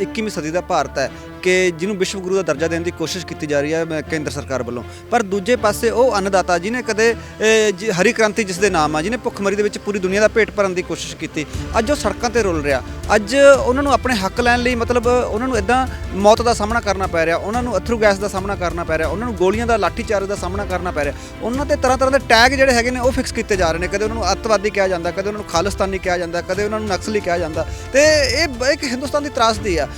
21ਵੀਂ ਸਦੀ ਦਾ ਭਾਰਤ ਹੈ। ਕਿ ਜਿਹਨੂੰ ਵਿਸ਼ਵ ਗੁਰੂ ਦਾ ਦਰਜਾ ਦੇਣ ਦੀ ਕੋਸ਼ਿਸ਼ ਕੀਤੀ ਜਾ ਰਹੀ ਹੈ ਕੇਂਦਰ ਸਰਕਾਰ ਵੱਲੋਂ। ਪਰ ਦੂਜੇ ਪਾਸੇ ਉਹ ਅੰਨਦਾਤਾ ਜਿਹਨੇ ਕਦੇ ਅ, ਹਰੀ ਕ੍ਰਾਂਤੀ ਜਿਸ ਦੇ ਨਾਮ ਆ ਜਿਹਨੇ ਭੁੱਖਮਰੀ ਦੇ ਵਿੱਚ ਪੂਰੀ ਦੁਨੀਆ ਦਾ ਪੇਟ ਭਰਨ ਦੀ ਕੋਸ਼ਿਸ਼ ਕੀਤੀ ਅੱਜ ਉਹ ਸੜਕਾਂ ਤੇ ਰੁਲ ਰਿਹਾ। ਅੱਜ ਉਹਨਾਂ ਨੂੰ ਆਪਣੇ ਹੱਕ ਲੈਣ ਲਈ ਮਤਲਬ ਉਹਨਾਂ ਨੂੰ ਇਦਾਂ ਮੌਤ ਦਾ ਸਾਹਮਣਾ ਕਰਨਾ ਪੈ ਰਿਹਾ ਉਹਨਾਂ ਨੂੰ ਅਥਰੂ ਗੈਸ ਦਾ ਸਾਹਮਣਾ ਕਰਨਾ ਪੈ ਰਿਹਾ ਉਹਨਾਂ ਨੂੰ ਗੋਲੀਆਂ ਦਾ ਲਾਠੀਚਾਰਜ ਦਾ ਸਾਹਮਣਾ ਕਰਨਾ ਪੈ ਰਿਹਾ। ਉਹਨਾਂ ਤੇ ਤਰ੍ਹਾਂ ਤਰ੍ਹਾਂ ਦੇ ਟੈਗ ਜਿਹੜੇ ਹੈਗੇ ਨੇ ਉਹ ਫਿਕਸ ਕੀਤੇ ਜਾ ਰਹੇ ਨੇ ਕਦੇ ਉਹਨਾਂ ਨੂੰ ਅੱਤਵਾਦੀ ਕਿਹਾ ਜਾਂਦਾ ਕਦੇ ਉਹਨਾਂ ਨੂੰ ਖਾਲਿਸਤਾਨੀ ਕਿਹਾ ਜਾਂਦਾ ਕਦੇ ਉਹਨਾਂ ਨੂੰ ਨਕਸਲੀ ਕਿਹਾ ਜਾਂਦਾ। ਤੇ ਇਹ ਇੱਕ ਹਿੰਦੁਸਤਾਨ ਦੀ ਤਰਾਸਦੀ ਆ।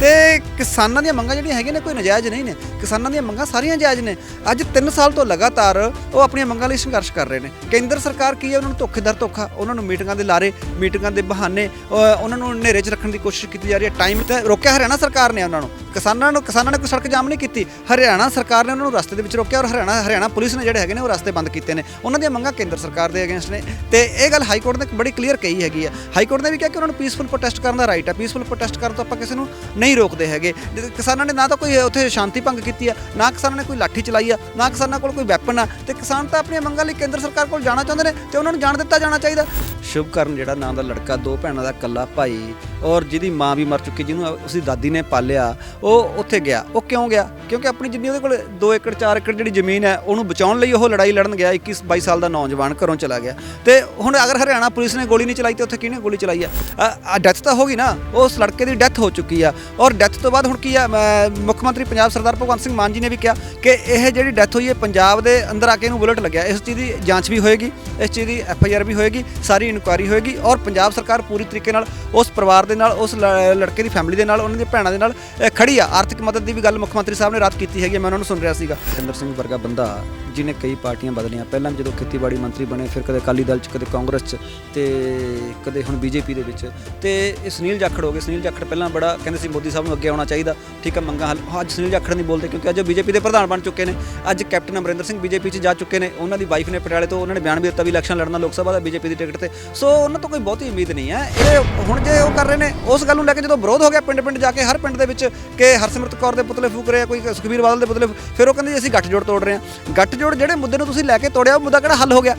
ਤੇ ਕਿਸਾਨਾਂ ਦੀਆਂ ਮੰਗਾਂ ਜਿਹੜੀਆਂ ਹੈਗੀਆਂ ਨੇ ਕੋਈ ਨਜਾਇਜ਼ ਨਹੀਂ ਨੇ। ਕਿਸਾਨਾਂ ਦੀਆਂ ਮੰਗਾਂ ਸਾਰੀਆਂ ਜਾਇਜ਼ ਨੇ। ਅੱਜ 3 ਸਾਲ ਤੋਂ ਲਗਾਤਾਰ ਉਹ ਆਪਣੀਆਂ ਮੰਗਾਂ ਲਈ ਸੰਘਰਸ਼ ਕਰ ਰਹੇ ਨੇ। ਕੇਂਦਰ ਸਰਕਾਰ ਕੀ ਹੈ? ਉਹਨਾਂ ਨੂੰ ਧੋਖੇਦਾਰ ਧੋਖਾ। ਉਹਨਾਂ ਨੂੰ ਮੀਟਿੰਗਾਂ ਦੇ ਲਾਰੇ, ਮੀਟਿੰਗਾਂ ਦੇ ਬਹਾਨੇ ਉਹਨਾਂ ਨੂੰ ਹਨੇਰੇ 'ਚ ਰੱਖਣ ਦੀ ਕੋਸ਼ਿਸ਼ ਕੀਤੀ ਜਾ ਰਹੀ ਹੈ। ਟਾਈਮ ਤੇ ਰੋਕਿਆ ਹਰਿਆਣਾ ਸਰਕਾਰ ਨੇ ਉਹਨਾਂ ਨੂੰ। ਕਿਸਾਨਾਂ ਨੂੰ ਕਿਸਾਨਾਂ ਨੇ ਕੋਈ ਸੜਕ ਜਾਮ ਨਹੀਂ ਕੀਤੀ। ਹਰਿਆਣਾ ਸਰਕਾਰ ਨੇ ਉਹਨਾਂ ਨੂੰ ਰਸਤੇ ਦੇ ਵਿੱਚ ਰੋਕਿਆ ਔਰ ਹਰਿਆਣਾ ਹਰਿਆਣਾ ਪੁਲਿਸ ਨੇ ਜਿਹੜੇ ਹੈਗੇ ਨੇ ਉਹ ਰਸਤੇ ਬੰਦ ਕੀਤੇ ਨੇ। ਉਹਨਾਂ ਦੀਆਂ ਮੰਗਾਂ ਕੇਂਦਰ ਸਰਕਾਰ ਦੇ ਅਗੇਂਸਟ ਨੇ। ਤੇ ਇਹ ਗੱਲ ਹਾਈ ਕੋਰਟ ਨੇ ਬੜੀ ਕਲੀਅਰ ਕਹੀ ਹੈਗੀ ਆ। ਹਾਈ ਕੋਰਟ ਨੇ ਵੀ ਕਿਹਾ ਕਿ ਉਹਨਾਂ ਨੂੰ ਪੀਸਫੁਲ ਪ੍ਰੋਟੈਸਟ ਕਰਨ ਦਾ ਰਾਈਟ ਹੈ ਪੀਸਫੁਲ ਪ੍ਰੋਟੈਸਟ ਕਰਨ ਤੋਂ ਆਪਾਂ ਕਿਸੇ ਨੂੰ ਨਹੀਂ ਰੋਕਦੇ ਹੈਗੇ। ਕਿਸਾਨਾਂ ਨੇ ਨਾ ਤਾਂ ਕੋਈ ਉੱਥੇ ਸ਼ਾਂਤੀ ਭੰਗ ਕੀਤੀ ਆ, ਨਾ ਕਿਸਾਨਾਂ ਨੇ ਕੋਈ ਲਾਠੀ ਚਲਾਈ ਆ, ਨਾ ਕਿਸਾਨਾਂ ਕੋਲ ਕੋਈ ਵੈਪਨ ਆ। ਤੇ ਕਿਸਾਨ ਤਾਂ ਆਪਣੀਆਂ ਮੰਗਾਂ ਲਈ ਕੇਂਦਰ ਸਰਕਾਰ ਕੋਲ ਜਾਣਾ ਚਾਹੁੰਦੇ ਨੇ ਤੇ ਉਹਨਾਂ ਨੂੰ ਜਾਣ ਦਿੱਤਾ ਜਾਣਾ ਚਾਹੀਦਾ। ਸ਼ੁਭਕਰਨ ਜਿਹੜਾ ਨਾਂ ਦਾ ਲੜਕਾ, ਦੋ ਭੈਣਾਂ ਦਾ ਇਕੱਲਾ ਭਾਈ ਔਰ ਜਿਹਦੀ ਮਾਂ ਵੀ ਮਰ ਚੁੱਕੀ, ਜਿਹਨੂੰ ਉਸਦੀ ਦਾਦੀ ਨੇ ਪਾਲਿਆ, ਉਹ ਉੱਥੇ ਗਿਆ। ਉਹ ਕਿਉਂ ਗਿਆ? ਕਿਉਂਕਿ ਆਪਣੀ ਜਿੰਨੀ ਉਹਦੇ ਕੋਲ 2 ਏਕੜ 4 ਏਕੜ ਜਿਹੜੀ ਜ਼ਮੀਨ ਹੈ, ਉਹਨੂੰ ਬਚਾਉਣ ਲਈ ਉਹ ਲੜਾਈ ਲੜਨ ਗਿਆ 21 22 ਸਾਲ ਦਾ ਨੌਜਵਾਨ ਘਰੋਂ ਚਲਾ ਗਿਆ। ਤੇ ਹੁਣ ਅਗਰ ਹਰਿਆਣਾ ਪੁਲਿਸ ਨੇ ਗੋਲੀ ਨਹੀਂ ਚਲਾਈ, ਤੇ ਉੱਥੇ ਕਿਹਨੇ ਗੋਲੀ ਚਲਾਈ ਆ? ਡੈਥ ਤਾਂ ਹੋ ਗਈ ਨਾ। ਉਸ ਲੜਕੇ ਦੀ ਡੈਥ ਹੋ ਚੁੱਕੀ ਆ। ਔਰ ਡੈਥ ਤੋਂ ਬਾਅਦ ਹੁਣ ਕੀ ਆ? ਮੁੱਖ ਮੰਤਰੀ ਪੰਜਾਬ ਸਰਦਾਰ ਭਗਵੰਤ ਸਿੰਘ ਮਾਨ ਜੀ ਨੇ ਵੀ ਕਿਹਾ ਕਿ ਇਹ ਜਿਹੜੀ ਡੈਥ ਹੋਈ ਹੈ, ਪੰਜਾਬ ਦੇ ਅੰਦਰ ਆ ਕੇ ਇਹਨੂੰ ਬੁਲਟ ਲੱਗਿਆ। ਇਸ ਚੀਜ਼ ਦੀ ਜਾਂਚ ਵੀ ਹੋਏਗੀ, ਇਸ ਚੀਜ਼ ਦੀ ਐਫ ਆਈ ਆਰ ਵੀ ਹੋਏਗੀ, ਸਾਰੀ ਇਨਕੁਆਇਰੀ ਹੋਏਗੀ ਔਰ ਪੰਜਾਬ ਸਰਕਾਰ ਪੂਰੀ ਤਰੀਕੇ ਨਾਲ ਉਸ ਪਰਿਵਾਰ ਦੇ ਨਾਲ ਉਸ ਲ- ਲੜਕੇ ਦੀ ਫੈਮਿਲੀ ਦੇ ਨਾਲ ਉਹਨਾਂ ਦੀਆਂ ਭੈਣਾਂ ਦੇ ਨਾਲ ਅ, ਖੜੀ ਆ। ਆਰਥਿਕ ਮਦਦ ਦੀ ਵੀ ਗੱਲ ਮੁੱਖ ਮੰਤਰੀ ਸਾਹਿਬ ਨੇ ਰਾਤ ਕੀਤੀ ਹੈਗੀ ਹੈ, ਮੈਂ ਉਹਨਾਂ ਨੂੰ ਸੁਣ ਰਿਹਾ ਸੀਗਾ। ਸਿੰਦਰ ਸਿੰਘ ਵਰਗਾ ਬੰਦਾ ਜਿਹਨੇ ਕਈ ਪਾਰਟੀਆਂ ਬਦਲੀਆਂ। ਪਹਿਲਾਂ ਜਦੋਂ ਖੇਤੀਬਾੜੀ ਮੰਤਰੀ ਬਣੇ, ਫਿਰ ਕਦੇ ਅਕਾਲੀ ਦਲ ਚ, ਕਦੇ ਕਾਂਗਰਸ ਚ ਤੇ ਕਦੇ ਹੁਣ ਬੀਜੇਪੀ ਦੇ ਵਿੱਚ। ਤੇ ਇਹ ਸੁਨੀਲ ਜਾਖੜ ਹੋ ਗਏ। ਸੁਨੀਲ ਜਾਖੜ ਪਹਿਲਾਂ ਬੜਾ ਕਹਿੰਦੇ ਸੀ, ਮੋਦੀ ਸਾਹਿਬ ਨੂੰ ਅੱਗੇ ਆਉਣਾ ਚਾਹੀਦਾ। ਠੀਕ ਹੈ ਮੰਗਾ ਹੱਲ ਅੱਜ ਸੁਨੀਲ ਜਾਖੜ ਨਹੀਂ ਬੋਲਦੇ ਕਿਉਂਕਿ ਅੱਜ ਉਹ ਬੀਜੇਪੀ ਦੇ ਪ੍ਰਧਾਨ ਬਣ ਚੁੱਕੇ ਨੇ। ਅੱਜ ਕੈਪਟਨ ਅਮਰਿੰਦਰ ਸਿੰਘ ਬੀਜੇਪੀ 'ਚ ਜਾ ਚੁੱਕੇ ਨੇ। ਉਹਨਾਂ ਦੀ ਵਾਈਫ ਨੇ ਪਟਿਆਲੇ ਤੋਂ, ਉਹਨਾਂ ਨੇ ਬਿਆਨ ਵੀ ਦਿੱਤਾ ਵੀ ਇਲੈਕਸ਼ਨ ਲੜਨਾ ਲੋਕ ਸਭਾ ਦਾ, ਬੀਜੇਪੀ ਦੀ ਟਿਕਟ ਤੇ। ਸੋ ਉਹਨਾਂ ਤੋਂ ਕੋਈ ਬਹੁਤੀ ਉਮੀਦ ਨਹੀਂ ਹੈ। ਇਹ ਹੁਣ ਜੇ ਉਹ ਕਰ ਰਹੇ ਨੇ, ਉਸ ਗੱਲ ਨੂੰ ਲੈ ਕੇ ਜਦੋਂ ਵਿਰੋਧ ਹੋ ਗਿਆ ਪਿੰਡ ਪਿੰਡ ਜਾ ਕੇ, ਹਰ ਪਿੰਡ ਦੇ ਵਿੱਚ ਕਿ ਹਰਸਿਮਰਤ ਕੌਰ ਦੇ ਪੁਤਲੇ ਫੂਕ ਰਹੇ ਆ, ਕੋਈ ਸੁਖਬੀਰ ਬਾਦਲ ਦੇ ਪੁਤਲੇ ਫੂ- ਫਿਰ ਉਹ ਕਹਿੰਦੇ ਜੀ ਅਸੀਂ ਗੱਠਜੋੜ ਤੋੜ ਰਹੇ ਹਾਂ। ਗੱਠਜੋੜ ਜਿਹੜੇ ਮੁੱਦੇ ਨੂੰ ਤੁਸੀਂ ਲੈ ਕੇ ਤੋੜਿਆ, ਉਹ ਮੁੱਦਾ ਕਿਹੜਾ ਹੱਲ ਹੋ ਗਿਆ?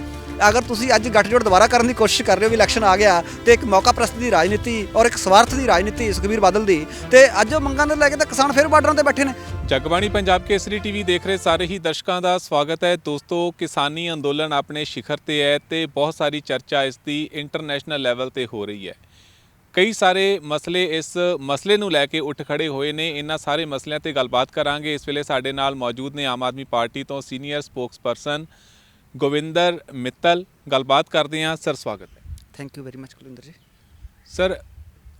ਅਗਰ ਤੁਸੀਂ ਅੱਜ ਗੱਠਜੋੜ ਦੁਬਾਰਾ ਕਰਨ ਦੀ ਕੋਸ਼ਿਸ਼ ਕਰ ਰਹੇ ਹੋ ਵੀ ਇਲੈਕਸ਼ਨ ਆ ਗਿਆ ਤੇ ਇੱਕ ਮੌਕਾ ਪ੍ਰਸਤ ਦੀ ਰਾਜਨੀਤੀ ਔਰ ਇੱਕ ਸਵਾਰਥ ਦੀ ਰਾਜਨੀਤੀ ਸੁਖਬੀਰ ਬਾਦਲ ਦੀ, ਤੇ ਅੱਜ ਉਹ ਮੰਗਾਂ ਦੇ ਲੈ ਕੇ ਤਾਂ ਕਿਸਾਨ ਫਿਰ ਬਾਰਡਰਾਂ ਤੇ ਬੈਠੇ ਨੇ। ਜਗਬਾਣੀ ਪੰਜਾਬ ਕੇਸਰੀ ਟੀਵੀ ਦੇਖ ਰਹੇ ਸਾਰੇ ਹੀ ਦਰਸ਼ਕਾਂ ਦਾ ਸਵਾਗਤ ਹੈ। ਦੋਸਤੋ, ਕਿਸਾਨੀ ਅੰਦੋਲਨ ਆਪਣੇ ਸਿਖਰ ਤੇ ਹੈ ਤੇ ਬਹੁਤ ਸਾਰੀ ਚਰਚਾ ਇਸ ਦੀ ਇੰਟਰਨੈਸ਼ਨਲ ਲੈਵਲ ਤੇ ਹੋ ਰਹੀ ਹੈ। ਕਈ ਸਾਰੇ ਮਸਲੇ ਇਸ ਮਸਲੇ ਨੂੰ ਲੈ ਕੇ ਉੱਠ ਖੜੇ ਹੋਏ ਨੇ। ਇਹਨਾਂ ਸਾਰੇ ਮਸਲਿਆਂ ਤੇ ਗੱਲਬਾਤ ਕਰਾਂਗੇ। ਇਸ ਵੇਲੇ ਸਾਡੇ ਨਾਲ ਮੌਜੂਦ ਨੇ ਆਮ ਆਦਮੀ ਪਾਰਟੀ ਤੋਂ ਸੀਨੀਅਰ ਸਪੋਕਸਪਰਸਨ ਗੋਵਿੰਦਰ ਮਿੱਤਲ। ਗੱਲਬਾਤ ਕਰਦੇ ਹਾਂ। ਸਰ ਸਵਾਗਤ ਹੈ। Thank you very much Kulinder ji. Sir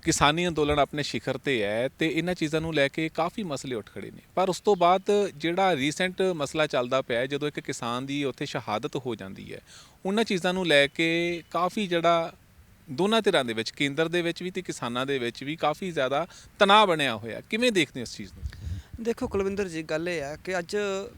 ਕਿਸਾਨੀ ਅੰਦੋਲਨ ਆਪਣੇ ਸਿਖਰ ਤੇ ਹੈ ਤੇ ਇਹਨਾਂ ਚੀਜ਼ਾਂ ਨੂੰ ਲੈ ਕੇ ਕਾਫੀ ਮਸਲੇ ਉੱਠ ਖੜੇ ਨੇ। ਪਰ ਉਸ ਤੋਂ ਬਾਅਦ ਜਿਹੜਾ ਰੀਸੈਂਟ ਮਸਲਾ ਚੱਲਦਾ ਪਿਆ ਹੈ ਜਦੋਂ ਇੱਕ ਕਿਸਾਨ ਦੀ ਉੱਥੇ ਸ਼ਹਾਦਤ ਹੋ ਜਾਂਦੀ ਹੈ ਉਹਨਾਂ ਚੀਜ਼ਾਂ ਨੂੰ ਲੈ ਕੇ ਕਾਫੀ ਜਿਹੜਾ ਦੋਨਾਂ ਧਿਰਾਂ ਦੇ ਵਿੱਚ ਕੇਂਦਰ ਦੇ ਵਿੱਚ ਵੀ ਤੇ ਕਿਸਾਨਾਂ ਦੇ ਵਿੱਚ ਵੀ ਕਾਫੀ ਜ਼ਿਆਦਾ ਤਣਾਅ ਬਣਿਆ ਹੋਇਆ। ਕਿਵੇਂ ਦੇਖਦੇ ਹੋ ਇਸ ਚੀਜ਼ ਨੂੰ? ਦੇਖੋ ਕੁਲਵਿੰਦਰ ਜੀ ਗੱਲ ਇਹ ਆ ਕਿ ਅੱਜ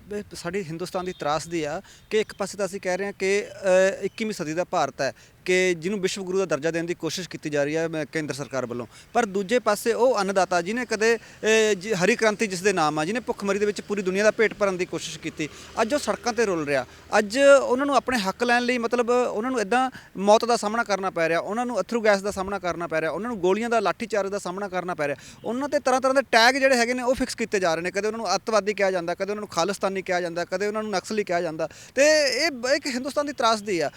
ਵੀ ਸਾਡੀ ਹਿੰਦੁਸਤਾਨ ਦੀ ਤਰਾਸਦੀ ਆ ਕਿ ਇੱਕ ਪਾਸੇ ਤਾਂ ਅਸੀਂ ਕਹਿ ਰਹੇ ਹਾਂ ਕਿ ਅ, 21ਵੀਂ ਸਦੀ ਦਾ ਭਾਰਤ ਹੈ। ਕਿ ਜਿਹਨੂੰ ਵਿਸ਼ਵ ਗੁਰੂ ਦਾ ਦਰਜਾ ਦੇਣ ਦੀ ਕੋਸ਼ਿਸ਼ ਕੀਤੀ ਜਾ ਰਹੀ ਹੈ ਅ, ਕੇਂਦਰ ਸਰਕਾਰ ਵੱਲੋਂ। ਪਰ ਦੂਜੇ ਪਾਸੇ ਉਹ ਅੰਨਦਾਤਾ ਜਿਹਨੇ ਕਦੇ ਅ, ਹਰੀ ਕ੍ਰਾਂਤੀ ਜਿਸ ਦੇ ਨਾਮ ਆ ਜਿਹਨੇ ਭੁੱਖਮਰੀ ਦੇ ਵਿੱਚ ਪੂਰੀ ਦੁਨੀਆ ਦਾ ਪੇਟ ਭਰਨ ਦੀ ਕੋਸ਼ਿਸ਼ ਕੀਤੀ ਅੱਜ ਉਹ ਸੜਕਾਂ ਤੇ ਰੁਲ ਰਿਹਾ। ਅੱਜ ਉਹਨਾਂ ਨੂੰ ਆਪਣੇ ਹੱਕ ਲੈਣ ਲਈ ਮਤਲਬ ਉਹਨਾਂ ਨੂੰ ਇਦਾਂ ਮੌਤ ਦਾ ਸਾਹਮਣਾ ਕਰਨਾ ਪੈ ਰਿਹਾ ਉਹਨਾਂ ਨੂੰ ਅਥਰੂ ਗੈਸ ਦਾ ਸਾਹਮਣਾ ਕਰਨਾ ਪੈ ਰਿਹਾ ਉਹਨਾਂ ਨੂੰ ਗੋਲੀਆਂ ਦਾ ਲਾਠੀਚਾਰਜ ਦਾ ਸਾਹਮਣਾ ਕਰਨਾ ਪੈ ਰਿਹਾ। ਉਹਨਾਂ ਤੇ ਤਰ੍ਹਾਂ ਤਰ੍ਹਾਂ ਦੇ ਟੈਗ ਜਿਹੜੇ ਹੈਗੇ ਨੇ ਉਹ ਫਿਕਸ ਕੀਤੇ ਜਾ ਰਹੇ ਨੇ। ਕਦੇ ਉਹਨਾਂ ਨੂੰ ਅੱਤਵਾਦੀ ਕਿਹਾ ਜਾਂਦਾ ਕਦੇ ਉਹਨਾਂ ਨੂੰ ਖਾਲਿਸਤਾਨੀ ਕਿਹਾ ਜਾਂਦਾ ਕਦੇ ਉਹਨਾਂ ਨੂੰ ਨਕਸਲੀ ਕਿਹਾ ਜਾਂਦਾ। ਤੇ ਇਹ ਇੱਕ ਹਿੰਦੁਸਤਾਨ ਦੀ ਤਰਾਸਦੀ ਆ।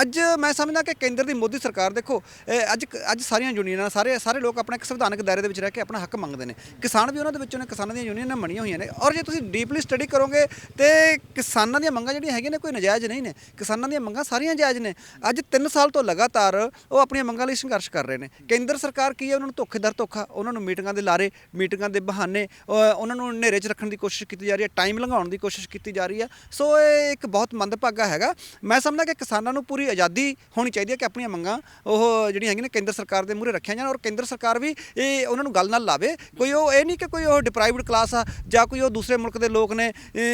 ਅੱਜ ਮੈਂ ਸਮਝਦਾ ਕਿ ਕੇਂਦਰ ਦੀ ਮੋਦੀ ਸਰਕਾਰ ਦੇਖੋ, ਇਹ ਅੱਜ ਅੱਜ ਸਾਰੀਆਂ ਯੂਨੀਅਨਾਂ, ਸਾਰੇ ਸਾਰੇ ਲੋਕ ਆਪਣਾ ਇੱਕ ਸੰਵਿਧਾਨਕ ਦਾਇਰੇ ਦੇ ਵਿੱਚ ਰਹਿ ਕੇ ਆਪਣਾ ਹੱਕ ਮੰਗਦੇ ਨੇ। ਕਿਸਾਨ ਵੀ ਉਹਨਾਂ ਦੇ ਵਿੱਚੋਂ ਨੇ, ਕਿਸਾਨਾਂ ਦੀਆਂ ਯੂਨੀਅਨਾਂ ਬਣੀਆਂ ਹੋਈਆਂ ਨੇ। ਔਰ ਜੇ ਤੁਸੀਂ ਡੀਪਲੀ ਸਟੱਡੀ ਕਰੋਗੇ, ਤੇ ਕਿਸਾਨਾਂ ਦੀਆਂ ਮੰਗਾਂ ਜਿਹੜੀਆਂ ਹੈਗੀਆਂ ਨੇ, ਕੋਈ ਨਜਾਇਜ਼ ਨਹੀਂ ਨੇ। ਕਿਸਾਨਾਂ ਦੀਆਂ ਮੰਗਾਂ ਸਾਰੀਆਂ ਜਾਇਜ਼ ਨੇ। ਅੱਜ 3 ਸਾਲ ਤੋਂ ਲਗਾਤਾਰ ਉਹ ਆਪਣੀਆਂ ਮੰਗਾਂ ਲਈ ਸੰਘਰਸ਼ ਕਰ ਰਹੇ ਨੇ। ਕੇਂਦਰ ਸਰਕਾਰ ਕੀ ਹੈ? ਉਹਨਾਂ ਨੂੰ ਧੋਖੇ ਦਰ ਧੋਖਾ, ਉਹਨਾਂ ਨੂੰ ਮੀਟਿੰਗਾਂ ਦੇ ਲਾਰੇ, ਮੀਟਿੰਗਾਂ ਦੇ ਬਹਾਨੇ ਉਹਨਾਂ ਨੂੰ ਹਨੇਰੇ 'ਚ ਰੱਖਣ ਦੀ ਕੋਸ਼ਿਸ਼ ਕੀਤੀ ਜਾ ਰਹੀ ਹੈ, ਟਾਈਮ ਲੰਘਾਉਣ ਦੀ ਕੋਸ਼ਿਸ਼ ਕੀਤੀ ਜਾ ਰਹੀ ਹੈ। ਸੋ ਇਹ ਇੱਕ ਬਹੁਤ ਮੰਦਭਾਗਾ ਹੈਗਾ। ਮੈਂ ਸਮਝਦਾ ਕਿ ਕਿਸਾਨਾਂ ਨੂੰ ਪੂਰੀ ਆਜ਼ਾਦੀ ਹੋਣੀ ਚਾਹੀਦੀ ਹੈ ਕਿ ਆਪਣੀਆਂ ਮੰਗਾਂ ਉਹ ਜਿਹੜੀਆਂ ਹੈਗੀਆਂ ਨੇ ਕੇਂਦਰ ਸਰਕਾਰ ਦੇ ਮੂਹਰੇ ਰੱਖੀਆਂ ਜਾਣ ਔਰ ਕੇਂਦਰ ਸਰਕਾਰ ਵੀ ਇਹ ਉਹਨਾਂ ਨੂੰ ਗੱਲ ਨਾਲ ਲਾਵੇ। ਕੋਈ ਉਹ ਇਹ ਨਹੀਂ ਕਿ ਕੋਈ ਉਹ ਡਿਪਰਾਈਵਡ ਕਲਾਸ ਆ ਜਾਂ ਕੋਈ ਉਹ ਦੂਸਰੇ ਮੁਲਕ ਦੇ ਲੋਕ ਨੇ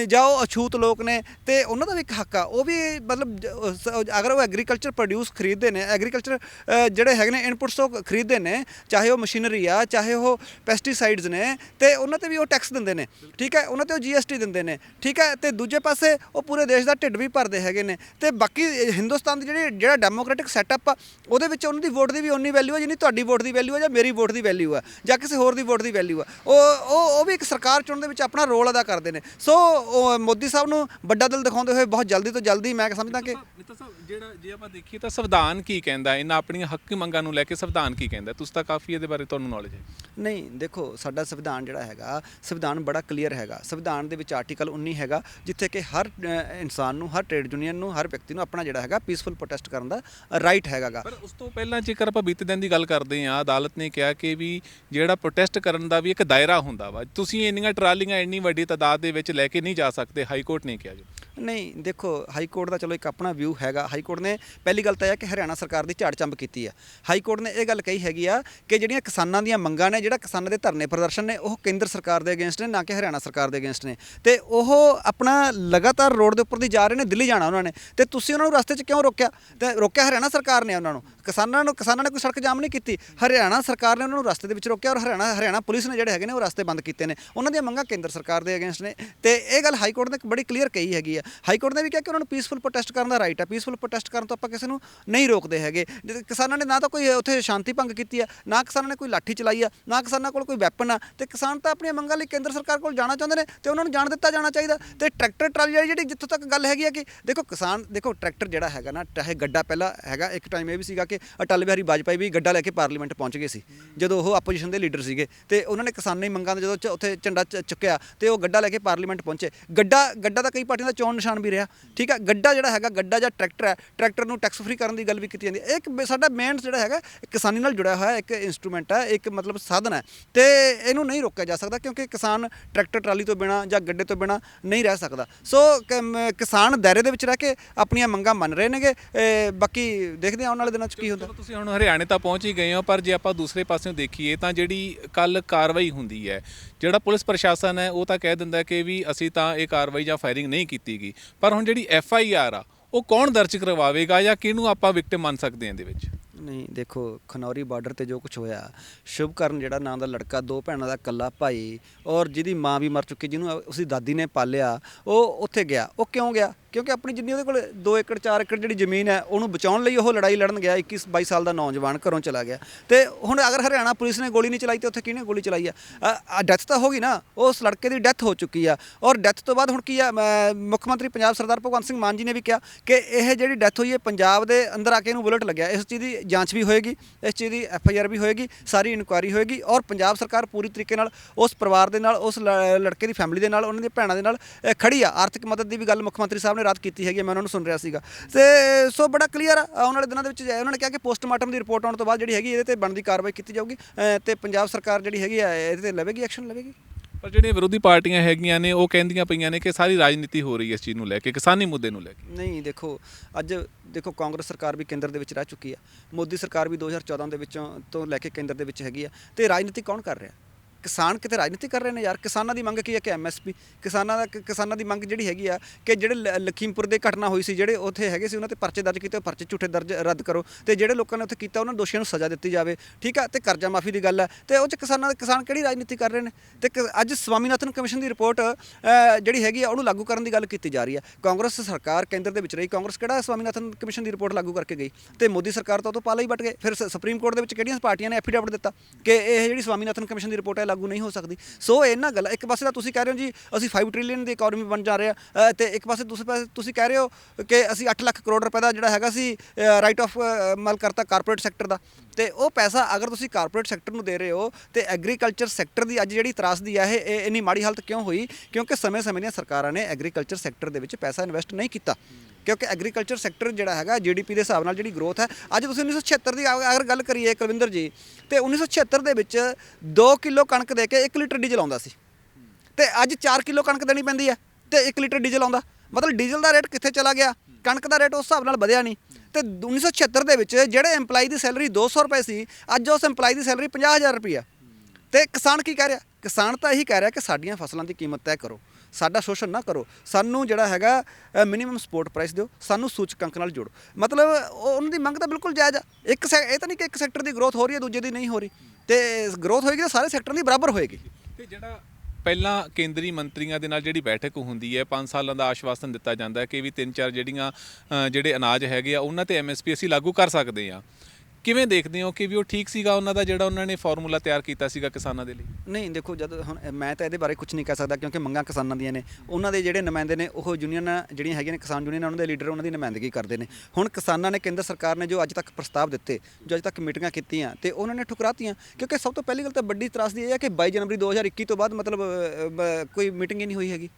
ਜਾਂ ਉਹ ਅਛੂਤ ਲੋਕ ਨੇ ਤੇ ਉਹਨਾਂ ਦਾ ਵੀ ਇੱਕ ਹੱਕ ਆ। ਉਹ ਵੀ ਮਤਲਬ ਅਗਰ ਉਹ ਐਗਰੀਕਲਚਰ ਪ੍ਰੋਡਿਊਸ ਖਰੀਦਦੇ ਨੇ ਐਗਰੀਕਲਚਰ ਜਿਹੜੇ ਹੈਗੇ ਨੇ ਇਨਪੁਟਸ ਉਹ ਖਰੀਦਦੇ ਨੇ, ਚਾਹੇ ਉਹ ਮਸ਼ੀਨਰੀ ਆ, ਚਾਹੇ ਉਹ ਪੈਸਟੀਸਾਈਡਸ ਨੇ ਤੇ ਉਹਨਾਂ ਤੇ ਵੀ ਉਹ ਟੈਕਸ ਦਿੰਦੇ ਨੇ, ਠੀਕ ਹੈ? ਉਹਨਾਂ ਤੇ ਉਹ ਜੀਐਸਟੀ ਦਿੰਦੇ ਨੇ, ਠੀਕ ਹੈ? ਤੇ ਦੂਜੇ ਪਾਸੇ ਉਹ ਪੂਰੇ ਦੇਸ਼ ਦਾ ਢਿੱਡ ਵੀ ਭਰਦੇ ਹੈਗੇ ਨੇ ਤੇ ਬਾਕੀ ਹਿੰਦੁਸਤਾਨ ਦੀ ਜਿਹੜੀ ਜਿਹੜਾ ਡੈਮੋਕ੍ਰੈਟਿਕ ਸੈਟਅਪ ਆ ਉਹਦੇ ਵਿੱਚ ਉਹਨਾਂ ਦੀ ਵੋਟ ਦੀ ਵੀ ਉਨੀ ਵੈਲਿਊ ਹੈ ਜਿੰਨੀ ਤੁਹਾਡੀ ਵੋਟ ਦੀ ਵੈਲਿਊ ਹੈ ਜਾਂ ਮੇਰੀ ਵੋਟ ਦੀ ਵੈਲਿਊ ਹੈ ਜਾਂ ਕਿਸੇ ਹੋਰ ਦੀ ਵੋਟ ਦੀ ਵੈਲਿਊ ਹੈ ਉਹ ਉਹ ਉਹ ਵੀ ਇੱਕ ਸਰਕਾਰ ਚੁਣਨ ਦੇ ਵਿੱਚ ਆਪਣਾ ਰੋਲ ਅਦਾ ਕਰਦੇ ਨੇ। ਸੋ ਉਹ ਮੋਦੀ ਸਾਹਿਬ ਨੂੰ ਵੱਡਾ ਦਿਲ ਦਿਖਾਉਂਦੇ ਹੋਏ ਬਹੁਤ ਜਲਦੀ ਤੋਂ ਜਲਦੀ ਮੈਂ ਸਮਝਦਾ ਕਿ ਜਿਹੜਾ ਜੇ ਆਪਾਂ ਦੇਖੀਏ ਤਾਂ ਸੰਵਿਧਾਨ ਕੀ ਕਹਿੰਦਾ? ਇਹਨਾਂ ਆਪਣੀਆਂ ਹੱਕ ਮੰਗਾਂ ਨੂੰ ਲੈ ਕੇ ਸੰਵਿਧਾਨ ਕੀ ਕਹਿੰਦਾ? ਤੁਸੀਂ ਤਾਂ ਕਾਫੀ ਇਹਦੇ ਬਾਰੇ ਤੁਹਾਨੂੰ ਨੌਲੇਜ ਹੈ। ਨਹੀਂ ਦੇਖੋ ਸਾਡਾ ਸੰਵਿਧਾਨ ਜਿਹੜਾ ਹੈਗਾ ਸੰਵਿਧਾਨ ਬੜਾ ਕਲੀਅਰ ਹੈਗਾ। ਸੰਵਿਧਾਨ ਦੇ ਵਿੱਚ ਆਰਟੀਕਲ 19 ਹੈਗਾ ਜਿੱਥੇ ਕਿ ਹਰ ਇਨਸਾਨ ਨੂੰ ਹਰ ਟ੍ਰੇਡ ਯੂਨੀਅਨ ਨੂੰ ਹਰ ਵਿਅਕਤੀ ਨੂੰ ਆਪਣਾ ਜਿਹੜਾ ਹੈਗਾ ਪੀਸਫੁਲ ਪ੍ਰੋਟੈਸਟ ਕਰਨ ਦਾ ਰਾਈਟ ਹੈਗਾਗਾ। ਪਰ ਉਸ ਤੋਂ ਪਹਿਲਾਂ ਜੇਕਰ ਆਪਾਂ ਬੀਤੇ ਦਿਨ ਦੀ ਗੱਲ ਕਰਦੇ ਹਾਂ ਅਦਾਲਤ ਨੇ ਕਿਹਾ ਕਿ ਵੀ ਜਿਹੜਾ ਪ੍ਰੋਟੈਸਟ ਕਰਨ ਦਾ ਵੀ ਇੱਕ ਦਾਇਰਾ ਹੁੰਦਾ ਵਾ। ਤੁਸੀਂ ਇੰਨੀਆਂ ਟਰਾਲੀਆਂ ਇੰਨੀ ਵੱਡੀ ਤਾਦਾਦ ਦੇ ਵਿੱਚ ਲੈ ਕੇ ਨਹੀਂ ਜਾ ਸਕਦੇ, ਹਾਈ ਕੋਰਟ ਨੇ ਕਿਹਾ ਜੀ। ਨਹੀਂ, ਦੇਖੋ, ਹਾਈ ਕੋਰਟ ਦਾ ਚਲੋ ਇੱਕ ਆਪਣਾ ਵਿਊ ਹੈਗਾ। ਹਾਈ ਕੋਰਟ ਨੇ ਪਹਿਲੀ ਗੱਲ ਤਾਂ ਇਹ ਹੈ ਕਿ ਹਰਿਆਣਾ ਸਰਕਾਰ ਦੀ ਝਾੜ ਚੰਬ ਕੀਤੀ ਆ। ਹਾਈ ਕੋਰਟ ਨੇ ਇਹ ਗੱਲ ਕਹੀ ਹੈਗੀ ਆ ਕਿ ਜਿਹੜੀਆਂ ਕਿਸਾਨਾਂ ਦੀਆਂ ਮੰਗਾਂ ਨੇ, ਜਿਹੜਾ ਕਿਸਾਨਾਂ ਦੇ ਧਰਨੇ ਪ੍ਰਦਰਸ਼ਨ ਨੇ, ਉਹ ਕੇਂਦਰ ਸਰਕਾਰ ਦੇ ਅਗੇਂਸਟ ਨੇ, ਨਾ ਕਿ ਹਰਿਆਣਾ ਸਰਕਾਰ ਦੇ ਅਗੇਂਸਟ ਨੇ। ਤੇ ਉਹ ਆਪਣਾ ਲਗਾਤਾਰ ਰੋਡ ਦੇ ਉੱਪਰ ਦੀ ਜਾ ਰਹੇ ਨੇ, ਦਿੱਲੀ ਜਾਣਾ ਉਹਨਾਂ ਨੇ। ਤੇ ਤੁਸੀਂ ਉਹਨਾਂ ਨੂੰ ਰਸਤੇ 'ਚ ਕਿਉਂ ਰੋਕਿਆ? ਤੇ ਰੋਕਿਆ ਹਰਿਆਣਾ ਸਰਕਾਰ ਨੇ ਉਹਨਾਂ ਨੂੰ। ਕਿਸਾਨਾਂ ਨੂੰ, ਕਿਸਾਨਾਂ ਨੇ ਕੋਈ ਸੜਕ ਜਾਮ ਨਹੀਂ ਕੀਤੀ। ਹਰਿਆਣਾ ਸਰਕਾਰ ਨੇ ਉਹਨਾਂ ਨੂੰ ਰਸਤੇ ਦੇ ਵਿੱਚ ਰੋਕਿਆ ਔਰ ਹਰਿਆਣਾ ਹਰਿਆਣਾ ਪੁਲਿਸ ਨੇ ਜਿਹੜੇ ਹੈਗੇ ਨੇ ਉਹ ਰਸਤੇ ਬੰਦ ਕੀਤੇ ਨੇ। ਉਹਨਾਂ ਦੀਆਂ ਮੰਗਾਂ ਕੇਂਦਰ ਸਰਕਾਰ ਦੇ ਅਗੇਂਸਟ ਨੇ। ਤੇ ਇਹ ਗੱਲ ਹਾਈ ਕੋਰਟ ਨੇ ਬੜੀ ਕਲੀਅਰ ਕਹੀ ਹੈਗੀ ਆ। ਹਾਈ ਕੋਰਟ ਨੇ ਵੀ ਕਿਹਾ ਕਿ ਉਹਨਾਂ ਨੂੰ ਪੀਸਫੁਲ ਪ੍ਰੋਟੈਸਟ ਕਰਨ ਦਾ ਰਾਈਟ ਹੈ ਪੀਸਫੁਲ ਪ੍ਰੋਟੈਸਟ ਕਰਨ ਤੋਂ ਆਪਾਂ ਕਿਸੇ ਨੂੰ ਨਹੀਂ ਰੋਕਦੇ ਹੈਗੇ। ਕਿਸਾਨਾਂ ਨੇ ਨਾ ਤਾਂ ਕੋਈ ਉੱਥੇ ਸ਼ਾਂਤੀ ਭੰਗ ਕੀਤੀ ਆ, ਨਾ ਕਿਸਾਨਾਂ ਨੇ ਕੋਈ ਲਾਠੀ ਚਲਾਈ ਆ, ਨਾ ਕਿਸਾਨਾਂ ਕੋਲ ਕੋਈ ਵੈਪਨ ਆ। ਤੇ ਕਿਸਾਨ ਤਾਂ ਆਪਣੀਆਂ ਮੰਗਾਂ ਲਈ ਕੇਂਦਰ ਸਰਕਾਰ ਕੋਲ ਜਾਣਾ ਚਾਹੁੰਦੇ ਨੇ ਤੇ ਉਹਨਾਂ ਨੂੰ ਜਾਣ ਦਿੱਤਾ ਜਾਣਾ ਚਾਹੀਦਾ। ਤੇ ਟਰੈਕਟਰ ਟਰਾਲੀ ਵਾਲੀ ਜਿਹੜੀ ਜਿੱਥੋਂ ਤੱਕ ਗੱਲ ਹੈਗੀ ਆ ਕਿ ਦੇਖੋ ਕਿਸਾਨ, ਦੇਖੋ ਟਰੈਕਟਰ ਜਿਹੜਾ ਹੈਗਾ ਨਾ, ਚਾਹੇ ਗੱਡਾ ਪਹਿਲਾਂ ਹੈਗਾ, ਇੱਕ ਟਾਈਮ ਇਹ ਵੀ ਸੀਗਾ ਕਿ ਅਟਲ ਬਿਹਾਰੀ ਵਾਜਪਾਈ ਵੀ ਗੱਡਾ ਲੈ ਕੇ ਪਾਰਲੀਮੈਂਟ ਪਹੁੰਚ ਗਏ ਸੀ, ਜਦੋਂ ਉਹ ਆਪੋਜੀਸ਼ਨ ਦੇ ਲੀਡਰ ਸੀਗੇ। ਤੇ ਉਹਨਾਂ ਨੇ ਕਿਸਾਨੀ ਮੰਗਾਂ ਦਾ ਜਦੋਂ ਚ- ਉੱਥੇ ਝੰਡਾ ਚੁੱਕਿਆ ਤੇ ਉਹ ਗੱਡਾ ਲੈ ਕੇ ਪਾਰਲੀਮੈਂਟ ਪਹੁੰਚੇ। ਗੱਡਾ ਗੱਡਾ ਤਾਂ ਕਈ ਪਾਰਟੀਆਂ ਦਾ ਚੋਣ ਨਿਸ਼ਾਨ ਵੀ ਰਿਹਾ। ਠੀਕ ਹੈ, ਗੱਡਾ ਜਿਹੜਾ ਹੈਗਾ, ਗੱਡਾ ਜਾਂ ਟਰੈਕਟਰ ਹੈ, ਟਰੈਕਟਰ ਨੂੰ ਟੈਕਸ ਫ੍ਰੀ ਕਰਨ ਦੀ ਗੱਲ ਵੀ ਕੀਤੀ ਜਾਂਦੀ ਹੈ। ਇਹ ਇੱਕ ਸਾਡਾ ਮੇਨ ਜਿਹੜਾ ਹੈਗਾ ਕਿਸਾਨੀ ਨਾਲ ਜੁੜਿਆ ਹੋਇਆ ਇੱਕ ਇਨਸਟਰੂਮੈਂਟ ਹੈ, ਇੱਕ ਮਤਲਬ ਸਾਧਨ ਹੈ। ਤੇ ਇਹਨੂੰ ਨਹੀਂ ਰੋਕਿਆ ਜਾ ਸਕਦਾ ਕਿਉਂਕਿ ਕਿਸਾਨ ਟਰੈਕਟਰ ਟਰਾਲੀ ਤੋਂ ਬਿਨਾ ਜਾਂ ਗੱਡੇ ਤੋਂ ਬਿਨਾ ਨਹੀਂ ਰਹਿ ਸਕਦਾ। ਸੋ ਕਿਸਾਨ ਦਾਇਰੇ ਦੇ ਵਿੱਚ ਰਹਿ ਕੇ ਆਪਣੀਆਂ ਮੰਗਾਂ ਮੰਨ ਰਹੇ ਨੇਗੇ। ਬਾਕੀ ਦੇਖਦੇ ਆਉਣ ਵਾਲੇ ਦਿਨਾਂ 'ਚ ਕੀ ਹੁੰਦਾ। ਤੁਸੀਂ ਹੁਣ ਹਰਿਆਣੇ ਤਾਂ ਪਹੁੰਚ ਹੀ ਗਏ ਹੋ, ਪਰ ਜੇ ਆਪਾਂ ਦੂਸਰੇ ਪਾਸਿਓਂ ਦੇਖੀਏ ਤਾਂ ਜਿਹੜੀ ਕੱਲ ਕਾਰਵਾਈ ਹੁੰਦੀ ਹੈ, ਜਿਹੜਾ ਪੁਲਿਸ ਪ੍ਰਸ਼ਾਸਨ ਹੈ, ਉਹ ਤਾਂ ਕਹਿ ਦਿੰਦਾ ਕਿ ਵੀ ਅਸੀਂ ਤਾਂ ਇਹ ਕਾਰਵਾਈ ਜਾਂ ਫਾਇਰਿੰਗ ਨਹੀਂ ਕੀਤੀ ਗਈ। ਪਰ ਹੁਣ ਜਿਹੜੀ ਐਫ ਆਈ ਆਰ ਆ, ਉਹ ਕੌਣ ਦਰਜ ਕਰਵਾਵੇਗਾ ਜਾਂ ਕਿਹਨੂੰ ਆਪਾਂ ਵਿਕਟਿਮ ਮੰਨ ਸਕਦੇ ਹਾਂ ਇਹਦੇ ਵਿੱਚ? ਨਹੀਂ, ਦੇਖੋ, ਖਨੌਰੀ ਬਾਰਡਰ ਤੇ ਜੋ ਕੁਝ ਹੋਇਆ, ਸ਼ੁਭਕਰਨ ਜਿਹੜਾ ਨਾਂ ਦਾ ਲੜਕਾ, ਦੋ ਭੈਣਾਂ ਦਾ ਇਕੱਲਾ ਭਾਈ ਔਰ ਜਿਹਦੀ ਮਾਂ ਵੀ ਮਰ ਚੁੱਕੀ, ਜਿਹਨੂੰ ਉਸਦੀ ਦਾਦੀ ਨੇ ਪਾਲਿਆ, ਉਹ ਉੱਥੇ ਗਿਆ। ਉਹ ਕਿਉਂ ਗਿਆ? ਕਿਉਂਕਿ ਆਪਣੀ ਜਿੰਨੀ ਉਹਦੇ ਕੋਲ 2 ਏਕੜ 4 ਏਕੜ ਜਿਹੜੀ ਜ਼ਮੀਨ ਹੈ ਉਹਨੂੰ ਬਚਾਉਣ ਲਈ ਉਹ ਲੜਾਈ ਲੜਨ ਗਿਆ 21 22 ਸਾਲ ਦਾ ਨੌਜਵਾਨ ਘਰੋਂ ਚਲਾ ਗਿਆ। ਤੇ ਹੁਣ ਅਗਰ ਹਰਿਆਣਾ ਪੁਲਿਸ ਨੇ ਗੋਲੀ ਨਹੀਂ ਚਲਾਈ ਤੇ ਉੱਥੇ ਕਿਹਨੇ ਗੋਲੀ ਚਲਾਈ ਆ? ਡੈਥ ਤਾਂ ਹੋ ਗਈ ਨਾ ਉਸ ਲੜਕੇ ਦੀ ਡੈਥ ਹੋ ਚੁੱਕੀ ਆ। ਔਰ ਡੈਥ ਤੋਂ ਬਾਅਦ ਹੁਣ ਕੀ ਆ ਮੁੱਖ ਮੰਤਰੀ ਪੰਜਾਬ ਸਰਦਾਰ ਭਗਵੰਤ ਸਿੰਘ ਮਾਨ ਜੀ ਨੇ ਵੀ ਕਿਹਾ ਕਿ ਇਹ ਜਿਹੜੀ ਡੈਥ ਹੋਈ ਹੈ ਪੰਜਾਬ ਦੇ ਅੰਦਰ ਆ ਕੇ ਇਹਨੂੰ ਬੁਲਟ ਲੱਗਿਆ। ਇਸ ਚੀਜ਼ ਦੀ ਜਾਂਚ ਵੀ ਹੋਏਗੀ ਇਸ ਚੀਜ਼ ਦੀ ਐਫ ਆਈ ਆਰ ਵੀ ਹੋਏਗੀ ਸਾਰੀ ਇਨਕੁਆਇਰੀ ਹੋਏਗੀ ਔਰ ਪੰਜਾਬ ਸਰਕਾਰ ਪੂਰੀ ਤਰੀਕੇ ਨਾਲ ਉਸ ਪਰਿਵਾਰ ਦੇ ਨਾਲ ਉਸ ਲ- ਲੜਕੇ ਦੀ ਫੈਮਿਲੀ ਦੇ ਨਾਲ ਉਹਨਾਂ ਦੀਆਂ ਭੈਣਾਂ ਦੇ ਨਾਲ ਅ, ਖੜੀ ਆ। ਆਰਥਿਕ ਮਦਦ ਦੀ ਵੀ ਗੱਲ ਮੁੱਖ ਮੰਤਰੀ ਸਾਹਿਬ ਨੇ ਰਾਤ ਕੀਤੀ ਹੈਗੀ ਮੈਂ ਉਹਨਾਂ ਨੂੰ ਸੁਣ ਰਿਹਾ ਸੀਗਾ। ਤੇ ਸੋ ਬੜਾ ਕਲੀਅਰ ਆ ਆਉਣ ਵਾਲੇ ਦਿਨਾਂ ਦੇ ਵਿੱਚ ਉਹਨਾਂ ਨੇ ਕਿਹਾ ਕਿ ਪੋਸਟਮਾਰਟਮ ਦੀ ਰਿਪੋਰਟ ਆਉਣ ਤੋਂ ਬਾਅਦ ਜਿਹੜੀ ਹੈਗੀ ਇਹਦੇ ਤੇ ਬਣਦੀ ਕਾਰਵਾਈ ਕੀਤੀ ਜਾਊਗੀ। ਤੇ ਪੰਜਾਬ ਸਰਕਾਰ ਜਿਹੜੀ ਹੈਗੀ ਆ ਇਹਦੇ ਤੇ ਲਵੇਗੀ ਐਕਸ਼ਨ ਲਵੇਗੀ? ਪਰ ਜਿਹੜੀਆਂ ਵਿਰੋਧੀ ਪਾਰਟੀਆਂ ਹੈਗੀਆਂ ਨੇ ਉਹ ਕਹਿੰਦੀਆਂ ਪਈਆਂ ਨੇ ਕਿ ਸਾਰੀ ਰਾਜਨੀਤੀ ਹੋ ਰਹੀ ਹੈ ਇਸ ਚੀਜ਼ ਨੂੰ ਲੈ ਕੇ ਕਿਸਾਨੀ ਮੁੱਦੇ ਨੂੰ ਲੈ ਕੇ। ਨਹੀਂ ਦੇਖੋ ਅੱਜ ਦੇਖੋ ਕਾਂਗਰਸ ਸਰਕਾਰ ਵੀ ਕੇਂਦਰ ਦੇ ਵਿੱਚ ਰਹਿ ਚੁੱਕੀ ਆ। ਮੋਦੀ ਸਰਕਾਰ ਵੀ 2014 ਦੇ ਵਿੱਚੋਂ ਤੋਂ ਲੈ ਕੇ ਕੇਂਦਰ ਦੇ ਵਿੱਚ ਹੈਗੀ ਆ। ਤੇ ਰਾਜਨੀਤੀ ਕੌਣ ਕਰ ਰਿਹਾ? ਕਿਸਾਨ ਕਿਤੇ ਰਾਜਨੀਤੀ ਕਰ ਰਹੇ ਨੇ ਯਾਰ? ਕਿਸਾਨਾਂ ਦੀ ਮੰਗ ਕੀ ਹੈ ਕਿ ਐਮਐਸਪੀ ਕਿਸਾਨਾਂ ਦਾ ਕਿਸਾਨਾਂ ਦੀ ਮੰਗ ਜਿਹੜੀ ਹੈਗੀ ਆ ਕਿ ਜਿਹੜੇ ਲ- ਲਖੀਮਪੁਰ ਦੇ ਘਟਨਾ ਹੋਈ ਸੀ, ਜਿਹੜੇ ਉੱਥੇ ਹੈਗੇ ਸੀ, ਉਹਨਾਂ ਤੇ ਪਰਚੇ ਦਰਜ ਕੀਤੇ ਪਰਚੇ ਝੂਠੇ ਦਰਜ ਰੱਦ ਕਰੋ ਤੇ ਜਿਹੜੇ ਲੋਕਾਂ ਨੇ ਉੱਥੇ ਕੀਤਾ, ਉਹਨਾਂ ਦੋਸ਼ੀਆਂ ਨੂੰ ਸਜ਼ਾ ਦਿੱਤੀ ਜਾਵੇ। ਠੀਕ ਆ? ਤੇ ਕਰਜ਼ਾ ਮਾਫੀ ਦੀ ਗੱਲ ਹੈ ਤੇ ਉਹ ਚ ਕਿਸਾਨਾਂ ਦੇ ਕਿਸਾਨ ਕਿਹੜੀ ਰਾਜਨੀਤੀ ਕਰ ਰਹੇ ਨੇ? ਤੇ ਕ- ਅੱਜ ਸਵਾਮੀਨਾਥਨ ਕਮਿਸ਼ਨ ਦੀ ਰਿਪੋਰਟ ਜਿਹੜੀ ਹੈਗੀ ਆ, ਉਹਨੂੰ ਲਾਗੂ ਕਰਨ ਦੀ ਗੱਲ ਕੀਤੀ ਜਾ ਰਹੀ ਹੈ ਕਾਂਗਰਸ ਸਰਕਾਰ ਕੇਂਦਰ ਦੇ ਵਿੱਚ ਰਹੀ। ਕਾਂਗਰਸ ਕਿਹੜਾ ਸਵਾਮੀਨਾਥਨ ਕਮਿਸ਼ਨ ਦੀ ਰਿਪੋਰਟ ਲਾਗੂ ਕਰਕੇ ਗਈ? ਤੇ ਮੋਦੀ ਸਰਕਾਰ ਤਾਂ ਉਹ ਤੋਂ ਪਾਲਾ ਹੀ ਵੱਟ ਗਏ। ਫਿਰ ਸੁਪਰੀਮ ਕੋਰਟ ਦੇ ਵਿੱਚ ਕਿਹੜੀਆਂ ਪਾਰਟੀਆਂ ਨੇ ਐਫੀਡੇਵਿਟ ਦਿੱਤਾ ਕਿ ਇਹ ਜਿਹੜੀ ਸਵਾਮੀਨਾਥਨ ਕਮਿਸ਼ਨ ਦੀ ਰਿਪੋਰਟ ਹੈ ਲਾਗੂ ਨਹੀਂ ਹੋ ਸਕਦੀ। ਸੋ ਇਹਨਾਂ ਗੱਲਾਂ ਇੱਕ ਪਾਸੇ ਤਾਂ ਤੁਸੀਂ ਕਹਿ ਰਹੇ ਹੋ ਜੀ, ਅਸੀਂ 5 ਟ੍ਰਿਲੀਅਨ ਦੀ ਇਕਨੋਮੀ ਬਣ ਜਾ ਰਹੇ ਆ ਤੇ ਇੱਕ ਪਾਸੇ ਦੂਸਰੇ ਪਾਸੇ ਤੁਸੀਂ ਕਹਿ ਰਹੇ ਹੋ ਕਿ ਅਸੀਂ 8 ਲੱਖ ਕਰੋੜ ਰੁਪਏ ਦਾ ਜਿਹੜਾ ਹੈਗਾ ਸੀ ਰਾਈਟ ਆਫ ਮਲ ਕਰਤਾ ਕਾਰਪੋਰੇਟ ਸੈਕਟਰ ਦਾ। ਤੇ ਉਹ ਪੈਸਾ ਅਗਰ ਤੁਸੀਂ ਕਾਰਪੋਰੇਟ ਸੈਕਟਰ ਨੂੰ ਦੇ ਰਹੇ ਹੋ ਤੇ ਐਗਰੀਕਲਚਰ ਸੈਕਟਰ ਦੀ ਅੱਜ ਜਿਹੜੀ ਤਰਾਸਦੀ ਆ, ਇਹ ਇੰਨੀ ਮਾੜੀ ਹਾਲਤ ਕਿਉਂ ਹੋਈ? ਕਿਉਂਕਿ ਸਮੇਂ-ਸਮੇਂ ਦੀਆਂ ਸਰਕਾਰਾਂ ਨੇ ਐਗਰੀਕਲਚਰ ਸੈਕਟਰ ਦੇ ਵਿੱਚ ਪੈਸਾ ਇਨਵੈਸਟ ਨਹੀਂ ਕੀਤਾ। ਕਿਉਂਕਿ ਐਗਰੀਕਲਚਰ ਸੈਕਟਰ ਜਿਹੜਾ ਹੈਗਾ ਜੀਡੀਪੀ ਦੇ ਹਿਸਾਬ ਨਾਲ ਜਿਹੜੀ ਗਰੋਥ ਹੈ, ਅੱਜ ਤੁਸੀਂ 1976 ਦੀ ਅਗਰ ਗੱਲ ਕਰੀਏ ਕੁਲਵਿੰਦਰ ਜੀ, ਤੇ 1976 ਦੇ ਵਿੱਚ 2 ਕਿਲੋ ਕਣਕ ਦੇ ਕੇ 1 ਲੀਟਰ ਡੀਜ਼ਲ ਆਉਂਦਾ ਸੀ। ਤੇ ਅੱਜ 4 ਕਿਲੋ ਕਣਕ ਦੇਣੀ ਪੈਂਦੀ ਹੈ ਤੇ 1 ਲੀਟਰ ਡੀਜ਼ਲ ਆਉਂਦਾ। ਮਤਲਬ ਡੀਜ਼ਲ ਦਾ ਰੇਟ ਕਿੱਥੇ ਚਲਾ ਗਿਆ? ਕਣਕ ਦਾ ਰੇਟ ਉਸ ਹਿਸਾਬ ਨਾਲ ਵਧਿਆ ਨਹੀਂ। ਤੇ 1976 ਦੇ ਵਿੱਚ ਜਿਹੜੇ EMPLOYE ਦੀ ਸੈਲਰੀ 200 ਰੁਪਏ ਸੀ, ਅੱਜ ਉਸ EMPLOYE ਦੀ ਸੈਲਰੀ 50000 ਰੁਪਈਆ ਤੇ ਕਿਸਾਨ ਕੀ ਕਹਿ ਰਿਹਾ? ਕਿਸਾਨ ਤਾਂ ਇਹੀ ਕਹਿ ਰਿਹਾ ਕਿ ਸਾਡੀਆਂ ਫਸਲਾਂ ਦੀ ਕੀਮਤ ਤੈਅ ਕਰੋ, ਸਾਡਾ ਸ਼ੋਸ਼ਣ ਨਾ ਕਰੋ, ਸਾਨੂੰ ਜਿਹੜਾ ਹੈਗਾ ਮਿਨੀਮਮ ਸਪੋਰਟ ਪ੍ਰਾਈਸ ਦਿਓ, ਸਾਨੂੰ ਸੂਚਕ ਨਾਲ ਜੋੜੋ। ਮਤਲਬ ਉਹਨਾਂ ਦੀ ਮੰਗ ਤਾਂ ਬਿਲਕੁਲ ਜਾਇਜ਼ ਆ। ਇੱਕ ਸੈ- ਇਹ ਤਾਂ ਨਹੀਂ ਕਿ ਇੱਕ ਸੈਕਟਰ ਦੀ ਗਰੋਥ ਹੋ ਰਹੀ ਹੈ, ਦੂਜੇ ਦੀ ਨਹੀਂ ਹੋ ਰਹੀ। ਤੇ ਗਰੋਥ ਹੋਏਗੀ ਤਾਂ ਸਾਰੇ ਸੈਕਟਰ ਦੀ ਬਰਾਬਰ ਹੋਏਗੀ। ਤੇ ਜਿਹੜਾ ਪਹਿਲਾਂ ਕੇਂਦਰੀ ਮੰਤਰੀਆਂ ਦੇ ਨਾਲ ਜਿਹੜੀ ਬੈਠਕ ਹੁੰਦੀ ਹੈ 5 ਸਾਲਾਂ ਦਾ ਆਸ਼ਵਾਸਨ ਦਿੱਤਾ ਜਾਂਦਾ ਹੈ ਕਿ ਵੀ ਤਿੰਨ ਚਾਰ ਜਿਹੜੀਆਂ ਅ, ਜਿਹੜੇ ਅਨਾਜ ਹੈਗੇ ਆ ਉਹਨਾਂ ਤੇ ਐਮਐਸਪੀ ਅਸੀਂ ਲਾਗੂ ਕਰ ਸਕਦੇ ਆ ਕਿਵੇਂ ਦੇਖਦੇ ਹੋ ਕਿ ਵੀ ਉਹ ਠੀਕ ਸੀਗਾ ਉਹਨਾਂ ਦਾ ਜਿਹੜਾ ਉਹਨਾਂ ਨੇ ਫਾਰਮੂਲਾ ਤਿਆਰ ਕੀਤਾ ਸੀਗਾ ਕਿਸਾਨਾਂ ਦੇ ਲਈ? ਨਹੀਂ, ਦੇਖੋ, ਜਦ ਹੁਣ ਮੈਂ ਤਾਂ ਇਹਦੇ ਬਾਰੇ ਕੁਝ ਨਹੀਂ ਕਹਿ ਸਕਦਾ ਕਿਉਂਕਿ ਮੰਗਾਂ ਕਿਸਾਨਾਂ ਦੀਆਂ ਨੇ। ਉਹਨਾਂ ਦੇ ਜਿਹੜੇ ਨੁਮਾਇੰਦੇ ਨੇ, ਉਹ ਯੂਨੀਅਨਾਂ ਜਿਹੜੀਆਂ ਹੈਗੀਆਂ ਨੇ, ਕਿਸਾਨ ਯੂਨੀਅਨ ਉਹਨਾਂ ਦੇ ਲੀਡਰ ਉਹਨਾਂ ਦੀ ਨੁਮਾਇੰਦਗੀ ਕਰਦੇ ਨੇ। ਹੁਣ ਕਿਸਾਨਾਂ ਨੇ ਕੇਂਦਰ ਸਰਕਾਰ ਨੇ ਜੋ ਅੱਜ ਤੱਕ ਪ੍ਰਸਤਾਵ ਦਿੱਤੇ, ਜੋ ਅੱਜ ਤੱਕ ਮੀਟਿੰਗਾਂ ਕੀਤੀਆਂ ਤੇ ਉਹਨਾਂ ਨੇ ਠੁਕਰਾਤੀਆਂ, ਕਿਉਂਕਿ ਸਭ ਤੋਂ ਪਹਿਲੀ ਗੱਲ ਤਾਂ ਵੱਡੀ ਤਰਾਸਦੀ ਇਹ ਹੈ ਕਿ 22 ਜਨਵਰੀ 2021 ਤੋਂ ਬਾਅਦ ਮਤਲਬ ਕੋਈ ਮੀਟਿੰਗ ਹੀ ਨਹੀਂ ਹੋਈ ਹੈਗੀ।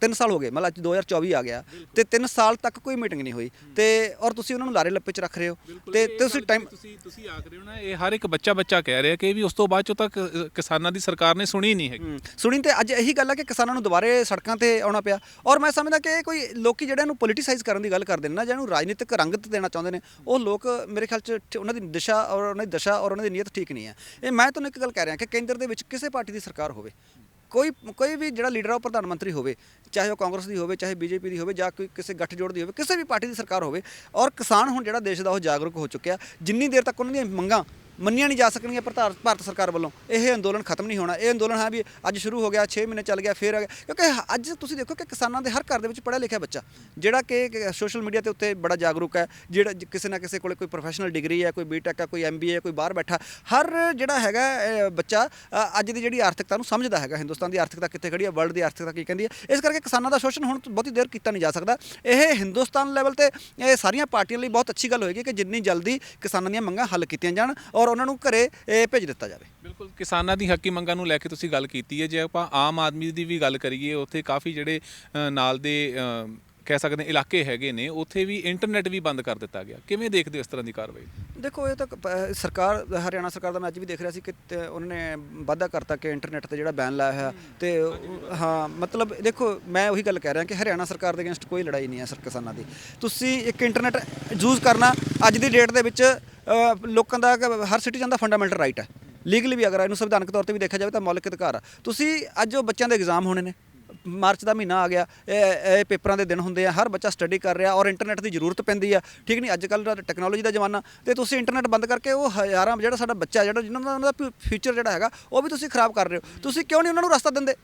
ਤਿੰਨ ਸਾਲ ਹੋ ਗਏ। ਮਤਲਬ ਅੱਜ 2024 ਆ ਗਿਆ। ਤੇ ਤਿੰਨ ਸਾਲ ਤੱਕ ਕੋਈ ਮੀਟਿੰਗ ਨਹੀਂ ਹੋਈ। ਤੇ ਔਰ ਤੁਸੀਂ ਉਹਨਾਂ ਨੂੰ ਲਾਰੇ ਲੱਪੇ 'ਚ ਰੱਖ ਰਹੇ ਹੋ। ਤੇ ਤੁਸੀਂ ਟਾਈਮ ਤੁਸੀਂ ਤੁਸੀਂ ਆਖ ਰਹੇ ਹੋ ਨਾ ਇਹ ਹਰ ਇੱਕ ਬੱਚਾ ਬੱਚਾ ਕਹਿ ਰਿਹਾ ਕਿ ਵੀ ਉਸ ਤੋਂ ਬਾਅਦ ਚੋਂ ਤੱਕ ਕਿਸਾਨਾਂ ਦੀ ਸਰਕਾਰ ਨੇ ਸੁਣੀ ਨਹੀਂ ਹੈਗੀ। ਹੂੰ। ਸੁਣੀ ਤੇ ਅੱਜ ਇਹੀ ਗੱਲ ਹੈ ਕਿ ਕਿਸਾਨਾਂ ਨੂੰ ਦੁਬਾਰੇ ਸੜਕਾਂ ਤੇ ਆਉਣਾ ਪਿਆ। ਔਰ ਮੈਂ ਸਮਝਦਾ ਕਿ ਇਹ ਕੋਈ ਲੋਕੀ ਜਿਹੜਿਆਂ ਨੂੰ ਪੋਲੀਟੀਸਾਈਜ਼ ਕਰਨ ਦੀ ਗੱਲ ਕਰਦੇ ਨੇ ਨਾ ਜਿਹਨੂੰ ਰਾਜਨੀਤਿਕ ਰੰਗਤ ਦੇਣਾ ਚਾਹੁੰਦੇ ਨੇ ਉਹ ਲੋਕ ਮੇਰੇ ਖਿਆਲ ਚ ਉਹਨਾਂ ਦੀ ਦਿਸ਼ਾ ਔਰ ਉਹਨਾਂ ਦੀ ਦਸ਼ਾ ਔਰ ਉਹਨਾਂ ਦੀ ਨੀਅਤ ਠੀਕ ਨਹੀਂ ਹੈ। ਇਹ ਮੈਂ ਤੁਹਾਨੂੰ ਇੱਕ ਗੱਲ ਕਹਿ ਰਿਹਾ ਕਿ ਕੇਂਦਰ ਦੇ ਵਿੱਚ ਕਿਸੇ ਪਾਰਟੀ ਦੀ ਸਰਕਾਰ ਹੋਵੇ। ਕੋਈ ਕੋਈ ਵੀ ਜਿਹੜਾ ਲੀਡਰ ਆ ਉਹ ਪ੍ਰਧਾਨ ਮੰਤਰੀ ਹੋਵੇ, ਚਾਹੇ ਉਹ ਕਾਂਗਰਸ ਦੀ ਹੋਵੇ, ਚਾਹੇ ਬੀਜੇਪੀ ਦੀ ਹੋਵੇ ਜਾਂ ਕੋਈ ਕਿਸੇ ਗੱਠਜੋੜ ਦੀ ਹੋਵੇ, ਕਿਸੇ ਵੀ ਪਾਰਟੀ ਦੀ ਸਰਕਾਰ ਹੋਵੇ, ਔਰ ਕਿਸਾਨ ਹੁਣ ਜਿਹੜਾ ਦੇਸ਼ ਦਾ ਉਹ ਜਾਗਰੂਕ ਹੋ ਚੁੱਕਿਆ, ਜਿੰਨੀ ਦੇਰ ਤੱਕ ਉਹਨਾਂ ਦੀਆਂ ਮੰਗਾਂ ਮੰਨੀਆਂ ਨਹੀਂ ਜਾ ਸਕਣਗੀਆਂ ਭਾਰਤ ਭਾਰਤ ਸਰਕਾਰ ਵੱਲੋਂ। ਇਹ ਅੰਦੋਲਨ ਖਤਮ ਨਹੀਂ ਹੋਣਾ। ਇਹ ਅੰਦੋਲਨ ਹੈ ਵੀ ਅੱਜ ਸ਼ੁਰੂ ਹੋ ਗਿਆ 6 ਮਹੀਨੇ ਚੱਲ ਗਿਆ, ਫੇਰ ਆ ਗਿਆ। ਕਿਉਂਕਿ ਅੱਜ ਤੁਸੀਂ ਦੇਖੋ ਕਿ ਕਿਸਾਨਾਂ ਦੇ ਹਰ ਘਰ ਦੇ ਵਿੱਚ ਪੜ੍ਹਿਆ ਲਿਖਿਆ ਬੱਚਾ। ਜਿਹੜਾ ਕਿ ਸੋਸ਼ਲ ਮੀਡੀਆ ਤੇ ਉੱਤੇ ਬੜਾ ਜਾਗਰੂਕ ਹੈ, ਜਿਹੜਾ ਕਿਸੇ ਨਾ ਕਿਸੇ ਕੋਲੇ ਕੋਈ ਪ੍ਰੋਫੈਸ਼ਨਲ ਡਿਗਰੀ ਹੈ, ਕੋਈ ਬੀਟੈਕ ਹੈ, ਕੋਈ ਐਮਬੀਏ ਕੋਈ ਬਾਹਰ ਬੈਠਾ, ਹਰ ਜਿਹੜਾ ਹੈਗਾ ਬੱਚਾ ਅੱਜ ਦੀ ਜਿਹੜੀ ਆਰਥਿਕਤਾ ਨੂੰ ਸਮਝਦਾ ਹੈਗਾ। ਹਿੰਦੁਸਤਾਨ ਦੀ ਆਰਥਿਕਤਾ ਕਿੱਥੇ ਖੜੀ ਹੈ ਵਰਲਡ ਦੀ ਆਰਥਿਕਤਾ ਕੀ ਕਹਿੰਦੀ ਹੈ। ਇਸ ਕਰਕੇ ਕਿਸਾਨਾਂ ਦਾ ਸ਼ੋਸ਼ਣ ਹੁਣ ਬਹੁਤੀ ਦੇਰ ਕੀਤਾ ਨਹੀਂ ਜਾ ਸਕਦਾ। ਇਹ ਹਿੰਦੁਸਤਾਨ ਲੈਵਲ ਤੇ ਇਹ ਸਾਰੀਆਂ ਪਾਰਟੀਆਂ ਲਈ ਬਹੁਤ ਅੱਛੀ ਗੱਲ ਹੋਏਗੀ ਕਿ ਜਿੰਨੀ ਜਲਦੀ ਕਿਸਾਨਾਂ ਦੀਆਂ ਮੰਗਾਂ ਹੱਲ ਕੀਤੀਆਂ ਜਾਣ ਔਰ ਉਹਨਾਂ ਨੂੰ ਘਰੇ ਇਹ ਭੇਜ ਦਿੱਤਾ ਜਾਵੇ। ਬਿਲਕੁਲ, ਕਿਸਾਨਾਂ ਦੀ ਹੱਕੀ ਮੰਗਾਂ ਨੂੰ ਲੈ ਕੇ ਤੁਸੀਂ ਗੱਲ ਕੀਤੀ ਹੈ। ਜੇ ਆਪਾਂ ਆਮ ਆਦਮੀ ਦੀ ਵੀ ਗੱਲ ਕਰੀਏ, ਉੱਥੇ ਕਾਫੀ ਜਿਹੜੇ ਨਾਲ ਦੇ ਕਹਿ ਸਕਦੇ ਇਲਾਕੇ ਹੈਗੇ ਨੇ ਉੱਥੇ ਵੀ ਇੰਟਰਨੈਟ ਵੀ ਬੰਦ ਕਰ ਦਿੱਤਾ ਗਿਆ। ਕਿਵੇਂ ਦੇਖਦੇ ਹੋ ਇਸ ਤਰ੍ਹਾਂ ਦੀ ਕਾਰਵਾਈ? ਦੇਖੋ ਇਹ ਤਾਂ ਪ- ਸਰਕਾਰ ਹਰਿਆਣਾ ਸਰਕਾਰ ਦਾ ਮੈਂ ਅੱਜ ਵੀ ਦੇਖ ਰਿਹਾ ਸੀ ਕਿ ਤੇ ਉਹਨਾਂ ਨੇ ਵਾਅਦਾ ਕਰਤਾ ਕਿ ਇੰਟਰਨੈਟ ਤੇ ਜਿਹੜਾ ਬੈਨ ਲਾਇਆ ਹੋਇਆ ਤੇ ਉਹ- ਹਾਂ ਮਤਲਬ ਦੇਖੋ ਮੈਂ ਉਹੀ ਗੱਲ ਕਹਿ ਰਿਹਾ ਕਿ ਹਰਿਆਣਾ ਸਰਕਾਰ ਦੇ ਅਗੇਂਸਟ ਕੋਈ ਲੜਾਈ ਨਹੀਂ ਹੈ ਸਰ ਕਿਸਾਨਾਂ ਦੀ। ਤੁਸੀਂ ਇੱਕ ਇੰਟਰਨੈਟ ਯੂਜ਼ ਕਰਨਾ ਅੱਜ ਦੀ ਡੇਟ ਦੇ ਵਿੱਚ ਅ, ਲੋਕਾਂ ਦਾ ਕ- ਹਰ ਸਿਟੀਜ਼ਨ ਦਾ ਫੰਡਾਮੈਂਟਲ ਰਾਈਟ ਹੈ। ਲੀਗਲੀ ਵੀ ਅਗਰ ਇਹਨੂੰ ਸੰਵਿਧਾਨਕ ਤੌਰ ਤੇ ਵੀ ਦੇਖਿਆ ਜਾਵੇ ਤਾਂ ਮੌਲਿਕ ਅਧਿਕਾਰ ਆ। ਤੁਸੀਂ ਅੱਜ ਉਹ ਬੱਚਿਆਂ ਦੇ ਐਗਜ਼ਾਮ ਹੋਣੇ ਨੇ। ਮਾਰਚ ਦਾ ਮਹੀਨਾ ਆ ਗਿਆ, ਇਹ ਇਹ ਪੇਪਰਾਂ ਦੇ ਦਿਨ ਹੁੰਦੇ ਆ, ਹਰ ਬੱਚਾ ਸਟੱਡੀ ਕਰ ਰਿਹਾ ਔਰ ਇੰਟਰਨੈਟ ਦੀ ਜ਼ਰੂਰਤ ਪੈਂਦੀ ਆ। ਠੀਕ ਨਹੀਂ, ਅੱਜ ਕੱਲ੍ਹ ਦਾ ਟੈਕਨੋਲੋਜੀ ਦਾ ਜ਼ਮਾਨਾ, ਤੇ ਤੁਸੀਂ ਇੰਟਰਨੈਟ ਬੰਦ ਕਰਕੇ ਉਹ ਹਜ਼ਾਰਾਂ ਜਿਹੜਾ ਸਾਡਾ ਬੱਚਾ, ਜਿਹੜਾ ਜਿਹਨਾਂ ਦਾ ਉਹਨਾਂ ਦਾ ਫਿਊਚਰ ਜਿਹੜਾ ਹੈਗਾ, ਉਹ ਵੀ ਤੁਸੀਂ ਖਰਾਬ ਕਰ ਰਹੇ ਹੋ। ਤੁਸੀਂ ਕਿਉਂ ਨਹੀਂ ਉਹਨਾਂ ਨੂੰ ਰਸਤਾ ਦਿੰਦੇ?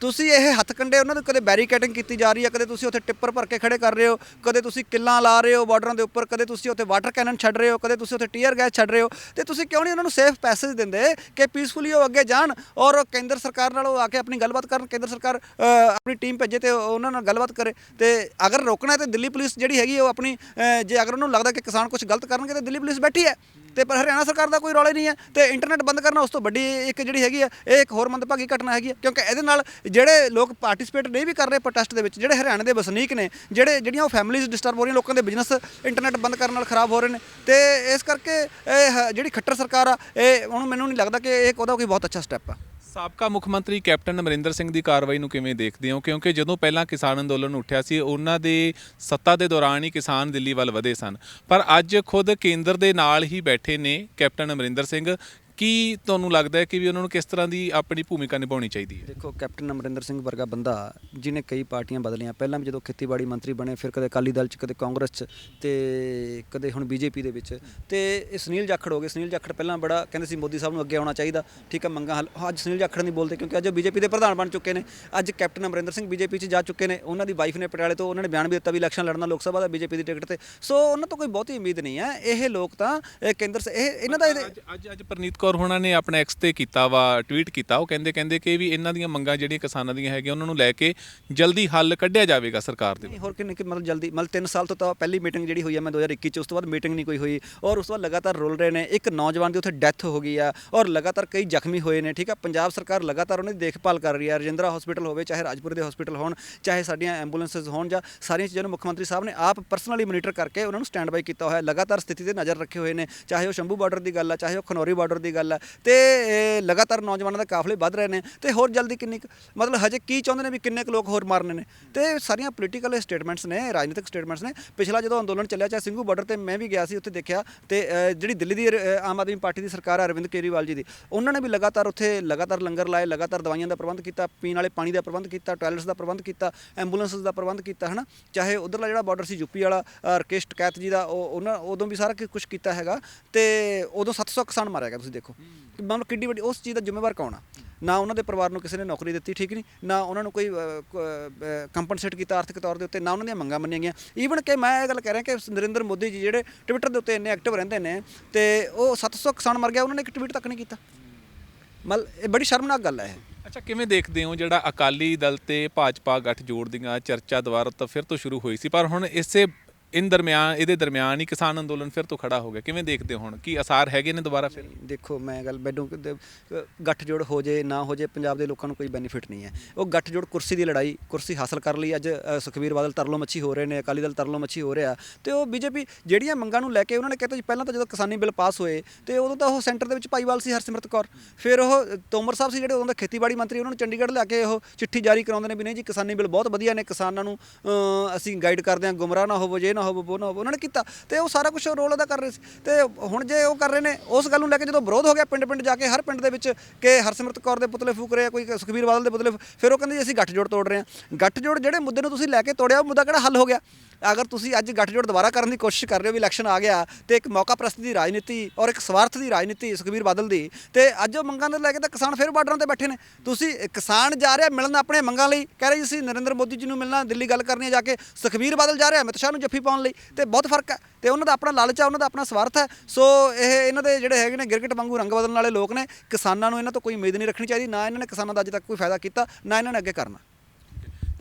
ਤੁਸੀਂ ਇਹ ਹੱਥ ਕੰਡੇ ਉਹਨਾਂ ਦੇ ਕਦੇ ਬੈਰੀਕੇਡਿੰਗ ਕੀਤੀ ਜਾ ਰਹੀ ਹੈ? ਕਦੇ ਤੁਸੀਂ ਉੱਥੇ ਟਿੱਪਰ ਭਰ ਕੇ ਖੜੇ ਕਰ ਰਹੇ ਹੋ? ਕਦੇ ਤੁਸੀਂ ਕਿੱਲਾਂ ਲਾ ਰਹੇ ਹੋ ਬਾਰਡਰਾਂ ਦੇ ਉੱਪਰ? ਕਦੇ ਤੁਸੀਂ ਉੱਥੇ ਵਾਟਰ ਕੈਨਨ ਛੱਡ ਰਹੇ ਹੋ? ਕਦੇ ਤੁਸੀਂ ਉੱਥੇ ਟੀਅਰ ਗੈਸ ਛੱਡ ਰਹੇ ਹੋ? ਤੇ ਤੁਸੀਂ ਕਿਉਂ ਨਹੀਂ ਉਹਨਾਂ ਨੂੰ ਸੇਫ ਪੈਸੇਜ ਦਿੰਦੇ ਕਿ ਪੀਸਫੁਲੀ ਉਹ ਅੱਗੇ ਜਾਣ ਔਰ ਕੇਂਦਰ ਸਰਕਾਰ ਨਾਲ ਉਹ ਆ ਕੇ ਆਪਣੀ ਗੱਲਬਾਤ ਕਰਨ, ਕੇਂਦਰ ਸਰਕਾਰ ਆਪਣੀ ਟੀਮ ਭੇਜੇ ਤੇ ਉਹਨਾਂ ਨਾਲ ਗੱਲਬਾਤ ਕਰੇ? ਤੇ ਅਗਰ ਰੋਕਣਾ ਹੈ ਤੇ ਦਿੱਲੀ ਪੁਲਿਸ ਜਿਹੜੀ ਹੈਗੀ ਉਹ ਆਪਣੀ ਜੇ ਅਗਰ ਉਹਨੂੰ ਲੱਗਦਾ ਕਿ ਕਿਸਾਨ ਕੁਝ ਗਲਤ ਕਰਨਗੇ ਤੇ ਦਿੱਲੀ ਪੁਲਿਸ ਬੈਠੀ ਹੈ। ਤੇ ਪਰ ਹਰਿਆਣਾ ਸਰਕਾਰ ਦਾ ਕੋਈ ਰੌਲਾ ਹੀ ਨਹੀਂ ਹੈ। ਤੇ ਇੰਟਰਨੈਟ ਬੰਦ ਕਰਨਾ ਉਸ ਤੋਂ ਵੱਡੀ ਇੱਕ ਜਿਹੜੀ ਹੈਗੀ ਹੈ, ਇਹ ਇੱਕ ਹੋਰ ਮੰਦਭਾਗੀ ਘਟਨਾ ਹੈਗੀ ਹੈ। ਕਿਉਂਕਿ ਇਹਦੇ ਨਾਲ ਜਿਹੜੇ ਲੋਕ ਪਾਰਟਿਸਿਪੇਟ ਨਹੀਂ ਵੀ ਕਰ ਰਹੇ ਪ੍ਰੋਟੈਸਟ ਦੇ ਵਿੱਚ, ਜਿਹੜੇ ਹਰਿਆਣਾ ਦੇ ਵਸਨੀਕ ਨੇ, ਜਿਹੜੇ ਜਿਹੜੀਆਂ ਉਹ ਫੈਮਿਲੀਜ਼ ਡਿਸਟਰਬ ਹੋ ਰਹੀਆਂ, ਲੋਕਾਂ ਦੇ ਬਿਜ਼ਨਸ ਇੰਟਰਨੈਟ ਬੰਦ ਕਰਨ ਨਾਲ ਖਰਾਬ ਹੋ ਰਹੇ ਨੇ, ਤੇ ਇਸ ਕਰਕੇ ਇਹ ਹ- ਜਿਹੜੀ ਖੱਟਰ ਸਰਕਾਰ ਆ, ਇਹ ਉਹਨੂੰ ਮੈਨੂੰ ਨਹੀਂ ਲੱਗਦਾ ਕਿ ਇਹ ਉਹਦਾ ਕੋਈ ਬਹੁਤ ਅੱਛਾ ਸਟੈਪ ਆ। ਸਾਬਕਾ ਮੁੱਖ ਮੰਤਰੀ ਕੈਪਟਨ ਅਮਰਿੰਦਰ ਸਿੰਘ ਦੀ ਕਾਰਵਾਈ ਨੂੰ ਕਿਵੇਂ ਦੇਖਦੇ ਹੋ? ਕਿਉਂਕਿ ਜਦੋਂ ਪਹਿਲਾਂ ਕਿਸਾਨ ਅੰਦੋਲਨ ਉੱਠਿਆ ਸੀ, ਉਹਨਾਂ ਦੇ ਸੱਤਾ ਦੇ ਦੌਰਾਨ ਹੀ ਕਿਸਾਨ ਦਿੱਲੀ ਵੱਲ ਵਧੇ ਸਨ। ਪਰ ਅੱਜ ਖੁਦ ਕੇਂਦਰ ਦੇ ਨਾਲ ਹੀ ਬੈਠੇ ਨੇ ਕੈਪਟਨ ਅਮਰਿੰਦਰ ਸਿੰਘ ਕੀ ਤੁਹਾਨੂੰ ਲੱਗਦਾ ਹੈ ਕਿ ਵੀ ਉਹਨਾਂ ਨੂੰ ਕਿਸ ਤਰ੍ਹਾਂ ਦੀ ਆਪਣੀ ਭੂਮਿਕਾ ਨਿਭਾਉਣੀ ਚਾਹੀਦੀ ਹੈ? ਦੇਖੋ ਕੈਪਟਨ ਅਮਰਿੰਦਰ ਸਿੰਘ ਵਰਗਾ ਬੰਦਾ ਜਿਨੇ ਕਈ ਪਾਰਟੀਆਂ ਬਦਲੀਆਂ। ਪਹਿਲਾਂ ਵੀ ਜਦੋਂ ਖੇਤੀਬਾੜੀ ਮੰਤਰੀ ਬਣੇ ਫਿਰ ਕਦੇ ਅਕਾਲੀ ਦਲ ਚ ਕਦੇ ਕਾਂਗਰਸ ਚ ਤੇ ਕਦੇ ਹੁਣ ਬੀਜੇਪੀ ਦੇ ਵਿੱਚ। ਤੇ ਇਹ ਸੁਨੀਲ ਜਾਖੜ ਹੋ ਗਏ। ਸੁਨੀਲ ਜਾਖੜ ਪਹਿਲਾਂ ਬੜਾ ਕਹਿੰਦੇ ਸੀ ਮੋਦੀ ਸਾਹਿਬ ਨੂੰ ਅੱਗੇ ਆਉਣਾ ਚਾਹੀਦਾ। ਠੀਕ ਹੈ ਮੰਗਾ ਹੱਲ ਅੱਜ ਸੁਨੀਲ ਜਾਖੜ ਨਹੀਂ ਬੋਲਦੇ ਕਿਉਂਕਿ ਅੱਜ ਉਹ ਬੀਜੇਪੀ ਦੇ ਪ੍ਰਧਾਨ ਬਣ ਚੁੱਕੇ ਨੇ। ਅੱਜ ਕੈਪਟਨ ਅਮਰਿੰਦਰ ਸਿੰਘ ਬੀਜੇਪੀ ਚ ਜਾ ਚੁੱਕੇ ਨੇ। ਉਹਨਾਂ ਦੀ ਵਾਈਫ ਨੇ ਪਟਿਆਲੇ ਤੋਂ ਉਹਨਾਂ ਨੇ ਬਿਆਨ ਵੀ ਦਿੱਤਾ ਵੀ ਇਲੈਕਸ਼ਨ ਲੜਨਾ ਲੋਕ ਸਭਾ ਦਾ ਬੀਜੇਪੀ ਦੀ ਟਿਕਟ ਤੇ। ਸੋ ਉਹਨਾਂ ਤੋਂ ਕੋਈ ਬਹੁਤੀ ਉਮੀਦ ਨਹੀਂ ਹੈ। ਇਹ ਲੋਕ ਤਾਂ ਕੇਂਦਰ ਸ- ਇਹ ਇਹਨਾਂ ਦਾ ਅੱਜ ਅੱਜ ਪ੍ਰਨੀਤ ਕੌਰ ਹੋਣਾ ਨੇ ਆਪਣੇ ਐਕਸ ਤੇ ਕੀਤਾ ਵਾ ਟਵੀਟ ਕੀਤਾ। ਉਹ ਕਹਿੰਦੇ ਕਹਿੰਦੇ ਕਿ ਵੀ ਇਹਨਾਂ ਦੀਆਂ ਮੰਗਾਂ ਜਿਹੜੀਆਂ ਕਿਸਾਨਾਂ ਦੀਆਂ ਹੈਗੀਆਂ ਉਹਨਾਂ ਨੂੰ ਲੈ ਕੇ ਜਲਦੀ ਹੱਲ ਕੱਢਿਆ ਜਾਵੇਗਾ ਸਰਕਾਰ ਦੇ ਨਹੀਂ ਹੋਰ ਕਿੰਨੇ ਕਿ ਮਤਲਬ ਜਲਦੀ ਮਤਲਬ 3 ਸਾਲ ਤੋਂ ਤਾਂ ਪਹਿਲੀ ਮੀਟਿੰਗ ਜਿਹੜੀ ਹੋਈ ਹੈ ਮੈਂ 2021 ਚ ਉਸ ਤੋਂ ਬਾਅਦ ਮੀਟਿੰਗ ਨਹੀਂ ਕੋਈ ਹੋਈ। ਔਰ ਉਸ ਤੋਂ ਬਾਅਦ ਲਗਾਤਾਰ ਰੁਲ ਰਹੇ ਨੇ। ਇੱਕ ਨੌਜਵਾਨ ਦੀ ਉੱਥੇ ਡੈਥ ਹੋ ਗਈ ਆ ਔਰ ਲਗਾਤਾਰ ਕਈ ਜ਼ਖਮੀ ਹੋਏ ਨੇ ਠੀਕ ਆ? ਪੰਜਾਬ ਸਰਕਾਰ ਲਗਾਤਾਰ ਉਹਨਾਂ ਦੀ ਦੇਖਭਾਲ ਕਰ ਰਹੀ ਹੈ ਰਜਿੰਦਰਾ ਹਸਪੀਟਲ ਹੋਵੇ ਚਾਹੇ ਰਾਜਪੁਰ ਦੇ ਹਸਪੀਟਲ ਹੋਣ ਚਾਹੇ ਸਾਡੀਆਂ ਐਂਬੂਲੈਂਸਸ ਹੋਣ ਜਾਂ ਸਾਰੀਆਂ ਚੀਜ਼ਾਂ ਨੂੰ ਮੁੱਖ ਮੰਤਰੀ ਸਾਹਿਬ ਨੇ ਆਪ ਪਰਸਨਲੀ ਮੋਨੀਟਰ ਕਰਕੇ ਉਹਨਾਂ ਨੂੰ ਸਟੈਂਡ ਬਾਈ ਕੀਤਾ ਹੋਇਆ। ਹੈ ਲਗਾਤਾਰ ਸਥਿਤੀ ਤੇ ਨਜ਼ਰ ਰੱਖੇ ਹੋਏ ਨੇ। ਚਾਹੇ ਉਹ ਸ਼ੰਭੂ ਬਾਰਡਰ ਦੀ ਗੱਲ ਆ ਚਾਹੇ ਉਹ ਖਨੌਰੀ ਬਾਰਡਰ ਦੀ ਗੱਲ ਆ। ਤੇ ਇਹ ਲਗਾਤਾਰ ਨੌਜਵਾਨਾਂ ਦੇ ਕਾਫਲੇ ਵੱਧ ਰਹੇ ਨੇ। ਤੇ ਹੋਰ ਜਲਦੀ ਕਿੰਨੀ ਕੁ- ਮਤਲਬ ਹਜੇ ਕੀ ਚਾਹੁੰਦੇ ਨੇ ਵੀ ਕਿੰਨੇ ਕੁ ਲੋਕ ਹੋਰ ਮਾਰਨੇ ਨੇ? ਤੇ ਸਾਰੀਆਂ ਪੋਲੀਟੀਕਲ ਸਟੇਟਮੈਂਟਸ ਨੇ ਰਾਜਨੀਤਿਕ ਸਟੇਟਮੈਂਟਸ ਨੇ। ਪਿਛਲਾ ਜਦੋਂ ਅੰਦੋਲਨ ਚੱਲਿਆ ਚਾਹੇ ਸਿੰਘੂ ਬਾਰਡਰ ਤੇ ਮੈਂ ਵੀ ਗਿਆ ਸੀ ਉੱਥੇ ਦੇਖਿਆ ਤੇ ਅ, ਜਿਹੜੀ ਦਿੱਲੀ ਦੀ ਅ, ਆਮ ਆਦਮੀ ਪਾਰਟੀ ਦੀ ਸਰਕਾਰ ਹੈ ਅਰਵਿੰਦ ਕੇਜਰੀਵਾਲ ਜੀ ਦੀ ਉਹਨਾਂ ਨੇ ਵੀ ਲਗਾਤਾਰ ਉੱਥੇ ਲਗਾਤਾਰ ਲੰਗਰ ਲਾਏ ਲਗਾਤਾਰ ਦਵਾਈਆਂ ਦਾ ਪ੍ਰਬੰਧ ਕੀਤਾ ਪੀਣ ਵਾਲੇ ਪਾਣੀ ਦਾ ਪ੍ਰਬੰਧ ਕੀਤਾ ਟਾਇਲਟਸ ਦਾ ਪ੍ਰਬੰਧ ਕੀਤਾ ਐਂਬੂਲੈਂਸਸ ਦਾ ਪ੍ਰਬੰਧ ਕੀਤਾ ਹਨਾ? ਚਾਹੇ ਉਧਰਲਾ ਜਿਹੜਾ ਬਾਰਡਰ ਸੀ ਯੂਪੀ ਵਾਲਾ ਅ, ਰਕੇਸ਼ ਟਕੈਤ ਜੀ ਦਾ ਉਹ ਉਹਨਾਂ ਉਦੋਂ ਵੀ ਸਾਰਾ ਕੁਝ ਕੀਤਾ ਹੈਗਾ। ਤੇ ਉਦੋਂ 700 ਕਿਸਾਨ ਮਾਰਿਆ ਗਿਆ ਤੁਸੀਂ ਦੇਖੋ। ਕਿ ਮਤਲਬ ਕਿੱਡੀ ਵੱਡੀ ਉਸ ਚੀਜ਼ ਦਾ ਜ਼ਿੰਮੇਵਾਰ ਕੌਣ ਆ? ਨਾ ਉਹਨਾਂ ਦੇ ਪਰਿਵਾਰ ਨੂੰ ਕਿਸੇ ਨੇ ਨੌਕਰੀ ਦਿੱਤੀ, ਠੀਕ ਨਹੀਂ ਨਾ ਉਹਨਾਂ ਨੂੰ ਕੋਈ ਕੰਪਨਸੇਟ ਕੀਤਾ ਆਰਥਿਕ ਤੌਰ ਦੇ ਉੱਤੇ, ਨਾ ਉਹਨਾਂ ਦੀਆਂ ਮੰਗਾਂ ਮੰਨੀਆਂ ਗਈਆਂ। ਈਵਨ ਕਿ ਮੈਂ ਇਹ ਗੱਲ ਕਹਿ ਰਿਹਾ ਕਿ ਨਰਿੰਦਰ ਮੋਦੀ ਜੀ ਜਿਹੜੇ ਟਵਿੱਟਰ ਦੇ ਉੱਤੇ ਇੰਨੇ ਐਕਟਿਵ ਰਹਿੰਦੇ ਨੇ ਤੇ ਉਹ 700 ਕਿਸਾਨ ਮਰ ਗਿਆ, ਉਹਨਾਂ ਨੇ ਇੱਕ ਟਵੀਟ ਤੱਕ ਨਹੀਂ ਕੀਤਾ। ਮਤਲਬ ਇਹ ਬੜੀ ਸ਼ਰਮਨਾਕ ਗੱਲ ਹੈ ਇਹ। ਅੱਛਾ, ਕਿਵੇਂ ਦੇਖਦੇ ਹੋ ਜਿਹੜਾ ਅਕਾਲੀ ਦਲ ਤੇ ਭਾਜਪਾ ਗੱਠਜੋੜ ਦੀਆਂ ਚਰਚਾ ਦੁਬਾਰਾ ਤਾਂ ਫਿਰ ਤੋਂ ਸ਼ੁਰੂ ਹੋਈ ਸੀ, ਪਰ ਹੁਣ ਇਸੇ ਇਨ ਦਰਮਿਆਨ ਇਹਦੇ ਦਰਮਿਆਨ ਹੀ ਕਿਸਾਨ ਅੰਦੋਲਨ ਫਿਰ ਤੋਂ ਖੜਾ ਹੋ ਗਿਆ। ਕਿਵੇਂ ਦੇਖਦੇ ਹੋ ਹੁਣ? ਕੀ ਅਸਾਰ ਹੈਗੇ ਨੇ ਦੁਬਾਰਾ ਫਿਰ? ਦੇਖੋ ਮੈਂ ਗੱਲ ਮੈਨੂੰ ਗੱਠਜੋੜ ਹੋ ਜੇ ਨਾ ਹੋ ਜੇ ਪੰਜਾਬ ਦੇ ਲੋਕਾਂ ਨੂੰ ਕੋਈ ਬੈਨੀਫਿਟ ਨਹੀਂ ਹੈ। ਉਹ ਗੱਠਜੋੜ ਕੁਰਸੀ ਦੀ ਲੜਾਈ ਕੁਰਸੀ ਹਾਸਲ ਕਰਨ ਲਈ। ਅੱਜ ਅ, ਸੁਖਬੀਰ ਬਾਦਲ ਤਰਲੋ ਮੱਛੀ ਹੋ ਰਹੇ ਨੇ ਅਕਾਲੀ ਦਲ ਤਰਲੋ ਮੱਛੀ ਹੋ ਰਿਹਾ। ਤੇ ਉਹ ਬੀਜੇਪੀ ਜਿਹੜੀਆਂ ਮੰਗਾਂ ਨੂੰ ਲੈ ਕੇ ਉਹਨਾਂ ਨੇ ਕਹਿੰਦਾ ਜੀ ਪਹਿਲਾਂ ਤਾਂ ਜਦੋਂ ਕਿਸਾਨੀ ਬਿੱਲ ਪਾਸ ਹੋਏ ਤੇ ਉਦੋਂ ਤਾਂ ਉਹ ਸੈਂਟਰ ਦੇ ਵਿੱਚ ਪਾਈਵਾਲ ਸੀ ਹਰਸਿਮਰਤ ਕੌਰ। ਫਿਰ ਉਹ ਤੋਮਰ ਸਾਹਿਬ ਸੀ ਜਿਹੜੇ ਉਦੋਂ ਦੇ ਖੇਤੀਬਾੜੀ ਮੰਤਰੀ ਉਹਨਾਂ ਨੂੰ ਚੰਡੀਗੜ੍ਹ ਲਿਆ ਕੇ ਉਹ ਚਿੱਠੀ ਜਾਰੀ ਕਰਾਉਂਦੇ ਨੇ ਵੀ ਨਹੀਂ ਜੀ ਕਿਸਾਨੀ ਬਿੱਲ ਬਹੁਤ ਵਧੀਆ ਨੇ ਕਿਸਾਨਾਂ ਨੂੰ ਅਸੀਂ ਗਾਈਡ ਕਰਦੇ ਹਾਂ ਗੁੰਮਰਾਹ ਨਾ ਹੋਵੋ ਜੇ ਨਾ ਹੋਵੋ ਬੋ ਨਾ ਹੋਵੋ, ਉਹਨਾਂ ਨੇ ਕੀਤਾ। ਤੇ ਉਹ ਸਾਰਾ ਕੁਝ ਰੋਲ ਅਦਾ ਕਰ ਰਹੇ ਸੀ। ਤੇ ਹੁਣ ਜੇ ਉਹ ਕਰ ਰਹੇ ਨੇ, ਉਸ ਗੱਲ ਨੂੰ ਲੈ ਕੇ ਜਦੋਂ ਵਿਰੋਧ ਹੋ ਗਿਆ ਪਿੰਡ ਪਿੰਡ ਜਾ ਕੇ, ਹਰ ਪਿੰਡ ਦੇ ਵਿੱਚ ਕਿ ਹਰਸਿਮਰਤ ਕੌਰ ਦੇ ਪੁਤਲੇ ਫੂਕ ਰਹੇ ਕੋਈ ਸੁਖਬੀਰ ਬਾਦਲ ਦੇ ਪੁਤਲੇ ਫਿਰ ਉਹ ਕਹਿੰਦੇ ਜੀ ਅਸੀਂ ਗੱਠਜੋੜ ਤੋੜ ਰਹੇ ਹਾਂ। ਗੱਠਜੋੜ ਜਿਹੜੇ ਮੁੱਦੇ ਨੂੰ ਤੁਸੀਂ ਲੈ ਕੇ ਤੋੜਿਆ, ਉਹ ਮੁੱਦਾ ਕਿਹੜਾ ਹੱਲ ਹੋ ਗਿਆ? ਅਗਰ ਤੁਸੀਂ ਅੱਜ ਗੱਠਜੋੜ ਦੁਬਾਰਾ ਕਰਨ ਦੀ ਕੋਸ਼ਿਸ਼ ਕਰ ਰਹੇ ਹੋ ਵੀ ਇਲੈਕਸ਼ਨ ਆ ਗਿਆ, ਤੇ ਇੱਕ ਮੌਕਾ ਪ੍ਰਸਤੀ ਦੀ ਰਾਜਨੀਤੀ ਔਰ ਇੱਕ ਸਵਾਰਥ ਦੀ ਰਾਜਨੀਤੀ ਸੁਖਬੀਰ ਬਾਦਲ ਦੀ, ਤੇ ਅੱਜ ਉਹ ਮੰਗਾਂ ਨੂੰ ਲੈ ਕੇ ਤਾਂ ਕਿਸਾਨ ਫਿਰ ਬਾਰਡਰਾਂ ਤੇ ਬੈਠੇ ਨੇ। ਤੁਸੀਂ ਕਿਸਾਨ ਜਾ ਰਿਹਾ ਮਿਲਣ ਆਪਣੇ ਮੰਗਾਂ ਲਈ, ਕਹਿ ਰਹੇ ਜੀ ਅਸੀਂ ਨਰਿੰਦਰ ਮੋਦੀ ਜੀ ਨੂੰ ਮਿਲਣਾ, ਦਿੱਲੀ ਗੱਲ ਕਰਨੀ ਹੈ ਜਾ ਕੇ। ਸੁਖਬੀਰ ਬਾਦਲ ਜਾ ਰਿਹਾ, ਅਮਿਤ ਸ਼ਾਹ ਨੂੰ ਜੱਫੀ ਪਾਉਣ ਲਈ ਤੇ ਬਹੁਤ ਫ਼ਰਕ ਹੈ ਤੇ ਉਹਨਾਂ ਦਾ ਆਪਣਾ ਲਾਲਚ ਹੈ, ਉਹਨਾਂ ਦਾ ਆਪਣਾ ਸਵਾਰਥ ਹੈ। ਸੋ ਇਹ ਇਹਨਾਂ ਦੇ ਜਿਹੜੇ ਹੈਗੇ ਨੇ ਗਿਰਗਟ ਵਾਂਗੂ ਰੰਗ ਬਦਲਣ ਵਾਲੇ ਲੋਕ ਨੇ। ਕਿਸਾਨਾਂ ਨੂੰ ਇਹਨਾਂ ਤੋਂ ਕੋਈ ਉਮੀਦ ਨਹੀਂ ਰੱਖਣੀ ਚਾਹੀਦੀ, ਨਾ ਇਹਨਾਂ ਨੇ ਕਿਸਾਨਾਂ ਦਾ ਅੱਜ ਤੱਕ ਕੋਈ ਫਾਇਦਾ ਕੀਤਾ, ਨਾ ਇਹਨਾਂ ਨੇ ਅੱਗੇ ਕਰਨਾ।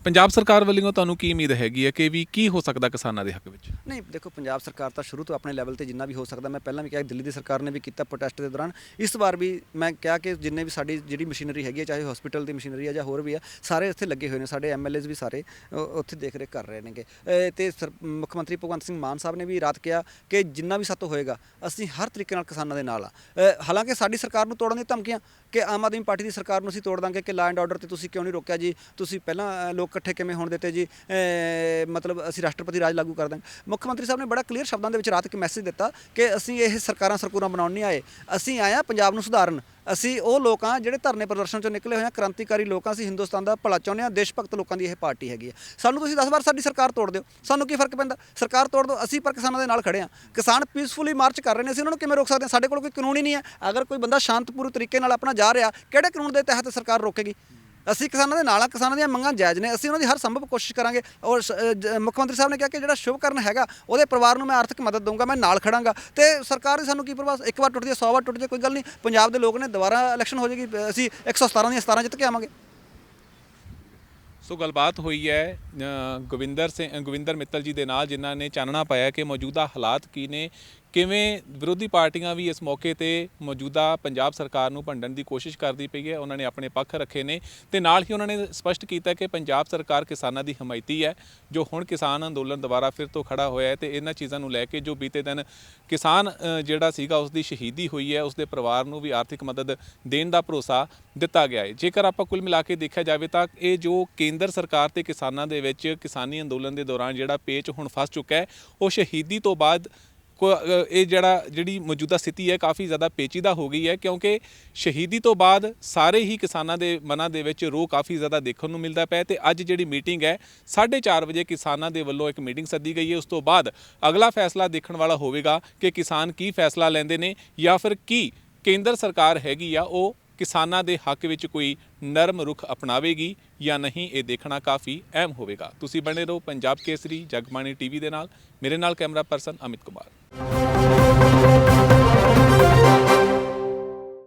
ਪੰਜਾਬ ਸਰਕਾਰ ਵੱਲੋਂ ਤੁਹਾਨੂੰ ਕੀ ਉਮੀਦ ਹੈਗੀ ਹੈ ਕਿ ਵੀ ਕੀ ਹੋ ਸਕਦਾ ਕਿਸਾਨਾਂ ਦੇ ਹੱਕ ਵਿੱਚ? ਨਹੀਂ ਦੇਖੋ ਪੰਜਾਬ ਸਰਕਾਰ ਤਾਂ ਸ਼ੁਰੂ ਤੋਂ ਆਪਣੇ ਲੈਵਲ ਤੇ ਜਿੰਨਾ ਵੀ ਹੋ ਸਕਦਾ ਮੈਂ ਪਹਿਲਾਂ ਵੀ ਕਿਹਾ ਦਿੱਲੀ ਦੀ ਸਰਕਾਰ ਨੇ ਵੀ ਕੀਤਾ ਪ੍ਰੋਟੈਸਟ ਦੇ ਦੌਰਾਨ। ਇਸ ਵਾਰ ਵੀ ਮੈਂ ਕਿਹਾ ਕਿ ਜਿੰਨੇ ਵੀ ਸਾਡੀ ਜਿਹੜੀ ਮਸ਼ੀਨਰੀ ਹੈਗੀ ਹੈ ਚਾਹੇ ਹਸਪੀਟਲ ਦੀ ਮਸ਼ੀਨਰੀ ਹੈ ਜਾਂ ਹੋਰ ਵੀ ਆ ਸਾਰੇ ਇੱਥੇ ਲੱਗੇ ਹੋਏ ਨੇ ਸਾਡੇ ਐਮਐਲਏਜ਼ ਵੀ ਸਾਰੇ ਅ, ਉੱਥੇ ਦੇਖ ਰੇਖ ਕਰ ਰਹੇ ਨੇਗੇ। ਅ, ਤੇ ਸਰ- ਮੁੱਖ ਮੰਤਰੀ ਭਗਵੰਤ ਸਿੰਘ ਮਾਨ ਸਾਹਿਬ ਨੇ ਵੀ ਰਾਤ ਕਿਹਾ ਕਿ ਜਿੰਨਾ ਵੀ ਸਾਤੋਂ ਹੋਏਗਾ ਅਸੀਂ ਹਰ ਤਰੀਕੇ ਨਾਲ ਕਿਸਾਨਾਂ ਦੇ ਨਾਲ ਆ। ਅ, ਹਾਲਾਂਕਿ ਸਾਡੀ ਸਰਕਾਰ ਨੂੰ ਤੋੜਨ ਦੀ ਧਮਕੀਆਂ ਕਿ ਆਮ ਆਦਮੀ ਪਾਰਟੀ ਦੀ ਸਰਕਾਰ ਨੂੰ ਅਸੀਂ ਤੋੜ ਦਾਂਗੇ ਕਿ ਲਾ ਐਂਡ ਆਰਡਰ ਤੇ ਤੁਸੀਂ ਕਿਉਂ ਨਹੀਂ ਰੋਕਿਆ ਜੀ? ਤੁਸੀਂ ਪਹਿਲਾਂ ਅ, ਲੋਕ ਇਕੱਠੇ ਕਿਵੇਂ ਹੋਣ ਦਿੱਤੇ ਜੀ? ਮਤਲਬ ਅਸੀਂ ਰਾਸ਼ਟਰਪਤੀ ਰਾਜ ਲਾਗੂ ਕਰ ਦਾਂਗੇ ਮੁੱਖ ਮੰਤਰੀ ਸਾਹਿਬ ਨੇ ਬੜਾ ਕਲੀਅਰ ਸ਼ਬਦਾਂ ਦੇ ਵਿੱਚ ਰਾਤ ਇੱਕ ਮੈਸੇਜ ਦਿੱਤਾ ਕਿ ਅਸੀਂ ਇਹ ਸਰਕਾਰਾਂ ਸਰਕੂਰਾਂ ਬਣਾਉਣ ਨਹੀਂ ਆਏ। ਅਸੀਂ ਆਏ ਹਾਂ ਪੰਜਾਬ ਨੂੰ ਸੁਧਾਰਨ। ਅਸੀਂ ਉਹ ਲੋਕ ਹਾਂ ਜਿਹੜੇ ਧਰਨੇ ਪ੍ਰਦਰਸ਼ਨ ਚੋਂ ਨਿਕਲੇ ਹੋਏ ਹਾਂ ਕ੍ਰਾਂਤੀਕਾਰੀ ਲੋਕਾਂ ਅਸੀਂ ਹਿੰਦੁਸਤਾਨ ਦਾ ਭਲਾ ਚਾਹੁੰਦੇ ਹਾਂ ਦੇਸ਼ ਭਗਤ ਲੋਕਾਂ ਦੀ ਇਹ ਪਾਰਟੀ ਹੈਗੀ ਹੈ ਸਾਨੂੰ ਤੁਸੀਂ 10 ਵਾਰ ਸਾਡੀ ਸਰਕਾਰ ਤੋੜ ਦਿਓ। ਸਾਨੂੰ ਕੀ ਫ਼ਰਕ ਪੈਂਦਾ? ਸਰਕਾਰ ਤੋੜ ਦਿਓ। ਅਸੀਂ ਪਰ ਕਿਸਾਨਾਂ ਦੇ ਨਾਲ ਖੜੇ ਹਾਂ। ਕਿਸਾਨ ਪੀਸਫੁਲੀ ਮਾਰਚ ਕਰ ਰਹੇ ਨੇ। ਅਸੀਂ ਉਹਨਾਂ ਨੂੰ ਕਿਵੇਂ ਰੋਕ ਸਕਦੇ ਹਾਂ? ਸਾਡੇ ਕੋਲ ਕੋਈ ਕਾਨੂੰਨ ਹੀ ਨਹੀਂ ਹੈ। ਅਗਰ ਕੋਈ ਬੰਦਾ ਸ਼ਾਂਤਪੂਰਨ ਤਰੀਕੇ ਨਾਲ ਆਪਣਾ ਜਾ ਰਿਹਾ, ਕਿਹੜੇ ਕਾਨੂੰਨ ਦੇ ਤਹਿਤ ਸਰਕਾਰ ਰੋਕੇਗੀ? ਅਸੀਂ ਕਿਸਾਨਾਂ ਦੇ ਨਾਲ ਆ ਕਿਸਾਨਾਂ ਦੀਆਂ ਮੰਗਾਂ ਜਾਇਜ਼ ਨੇ ਅਸੀਂ ਉਹਨਾਂ ਦੀ ਹਰ ਸੰਭਵ ਕੋਸ਼ਿਸ਼ ਕਰਾਂਗੇ। ਔਰ ਸ- ਅ, ਜ- ਮੁੱਖ ਮੰਤਰੀ ਸਾਹਿਬ ਨੇ ਕਿਹਾ ਕਿ ਜਿਹੜਾ ਸ਼ੁਭਕਰਨ ਹੈਗਾ ਉਹਦੇ ਪਰਿਵਾਰ ਨੂੰ ਮੈਂ ਆਰਥਿਕ ਮਦਦ ਦਊਂਗਾ ਮੈਂ ਨਾਲ ਖੜਾਂਗਾ। ਤੇ ਸਰਕਾਰ ਦੀ ਸਾਨੂੰ ਕੀ ਪ੍ਰਵਾਹ ਇੱਕ ਵਾਰ ਟੁੱਟਦੀ ਹੈ 100 ਵਾਰ ਟੁੱਟ ਜੇ ਕੋਈ ਗੱਲ ਨਹੀਂ ਪੰਜਾਬ ਦੇ ਲੋਕ ਨੇ ਦੁਬਾਰਾ ਇਲੈਕਸ਼ਨ ਹੋ ਜਾਏਗੀ ਅ, ਅਸੀਂ 117 ਦੀਆਂ 17 ਜਿੱਤ ਕੇ ਆਵਾਂਗੇ। ਸੋ ਗੱਲਬਾਤ ਹੋਈ ਹੈ ਅ, ਗੋਵਿੰਦਰ ਸਿੰਘ ਅ, ਗੋਵਿੰਦਰ ਮਿੱਤਲ ਜੀ ਦੇ ਨਾਲ ਜਿਨ੍ਹਾਂ ਨੇ ਚਾਨਣਾ ਪਾਇਆ ਕਿ ਮੌਜੂਦਾ ਹਾਲਾਤ ਕੀ ਨੇ ਕਿਵੇਂ ਵਿਰੋਧੀ ਪਾਰਟੀਆਂ ਵੀ ਇਸ ਮੌਕੇ ਤੇ ਮੌਜੂਦਾ ਪੰਜਾਬ ਸਰਕਾਰ ਨੂੰ ਭੰਡਣ ਦੀ ਕੋਸ਼ਿਸ਼ ਕਰਦੀ ਪਈ ਹੈ, ਉਹਨਾਂ ਨੇ ਆਪਣੇ ਪੱਖ ਰੱਖੇ ਨੇ ਤੇ ਨਾਲ ਹੀ ਉਹਨਾਂ ਨੇ ਸਪਸ਼ਟ ਕੀਤਾ ਕਿ ਪੰਜਾਬ ਸਰਕਾਰ ਕਿਸਾਨਾਂ ਦੀ ਹਮਾਇਤੀ ਹੈ, ਜੋ ਹੁਣ ਕਿਸਾਨ ਅੰਦੋਲਨ ਦੁਬਾਰਾ ਫਿਰ ਤੋਂ ਖੜਾ ਹੋਇਆ ਹੈ ਤੇ ਇਹਨਾਂ ਚੀਜ਼ਾਂ ਨੂੰ ਲੈ ਕੇ ਜੋ ਬੀਤੇ ਦਿਨ ਕਿਸਾਨ ਜਿਹੜਾ ਸੀਗਾ ਉਸ ਦੀ ਸ਼ਹੀਦੀ ਹੋਈ ਹੈ ਉਸ ਦੇ ਪਰਿਵਾਰ ਨੂੰ ਵੀ ਆਰਥਿਕ ਮਦਦ ਦੇਣ ਦਾ ਭਰੋਸਾ ਦਿੱਤਾ ਗਿਆ ਹੈ। ਜੇਕਰ ਆਪਾਂ ਕੁੱਲ ਮਿਲਾ ਕੇ ਦੇਖਿਆ ਜਾਵੇ ਤਾਂ ਇਹ ਜੋ ਕੇਂਦਰ ਸਰਕਾਰ ਤੇ ਕਿਸਾਨਾਂ ਦੇ ਵਿੱਚ ਕਿਸਾਨੀ ਅੰਦੋਲਨ ਦੇ ਦੌਰਾਨ ਜਿਹੜਾ ਪੇਚ ਹੁਣ ਫਸ ਚੁੱਕਾ ਹੈ, ਉਹ ਸ਼ਹੀਦੀ ਤੋਂ ਬਾਅਦ ਇਹ ਜਿਹੜਾ, ਜਿਹੜੀ ਮੌਜੂਦਾ ਸਥਿਤੀ ਹੈ, ਕਾਫੀ ਜ਼ਿਆਦਾ ਪੇਚੀਦਾ ਹੋ ਗਈ ਹੈ, ਕਿਉਂਕਿ ਸ਼ਹੀਦੀ ਤੋਂ ਬਾਅਦ ਸਾਰੇ ਹੀ ਕਿਸਾਨਾਂ ਦੇ ਮਨਾਂ ਦੇ ਵਿੱਚ ਰੋਹ ਕਾਫੀ ਜ਼ਿਆਦਾ ਦੇਖਣ ਨੂੰ ਮਿਲਦਾ ਪਿਆ ਹੈ ਤੇ ਅੱਜ ਜਿਹੜੀ ਮੀਟਿੰਗ ਹੈ 4:30 ਵਜੇ ਕਿਸਾਨਾਂ ਦੇ ਵੱਲੋਂ ਇੱਕ ਮੀਟਿੰਗ ਸੱਦੀ ਗਈ ਹੈ। ਉਸ ਤੋਂ ਬਾਅਦ ਅਗਲਾ ਫੈਸਲਾ ਦੇਖਣ ਵਾਲਾ ਹੋਵੇਗਾ ਕਿ ਕਿਸਾਨ ਕੀ ਫੈਸਲਾ ਲੈਂਦੇ ਨੇ ਜਾਂ ਫਿਰ ਕੀ ਕੇਂਦਰ ਸਰਕਾਰ ਹੈਗੀ ਆ, ਉਹ ਕਿਸਾਨਾਂ ਦੇ ਹੱਕ ਵਿੱਚ ਕੋਈ ਨਰਮ ਰੁਖ ਅਪਣਾਵੇਗੀ ਜਾਂ ਨਹੀਂ, ਇਹ ਦੇਖਣਾ ਕਾਫੀ ਅਹਿਮ ਹੋਵੇਗਾ। ਤੁਸੀਂ ਬਣੇ ਰਹੋ ਪੰਜਾਬ ਕੇਸਰੀ, ਜਗਬਾਣੀ ਟੀਵੀ ਦੇ ਨਾਲ। ਮੇਰੇ ਨਾਲ ਕੈਮਰਾ ਪਰਸਨ ਅਮਿਤ ਕੁਮਾਰ। すごい!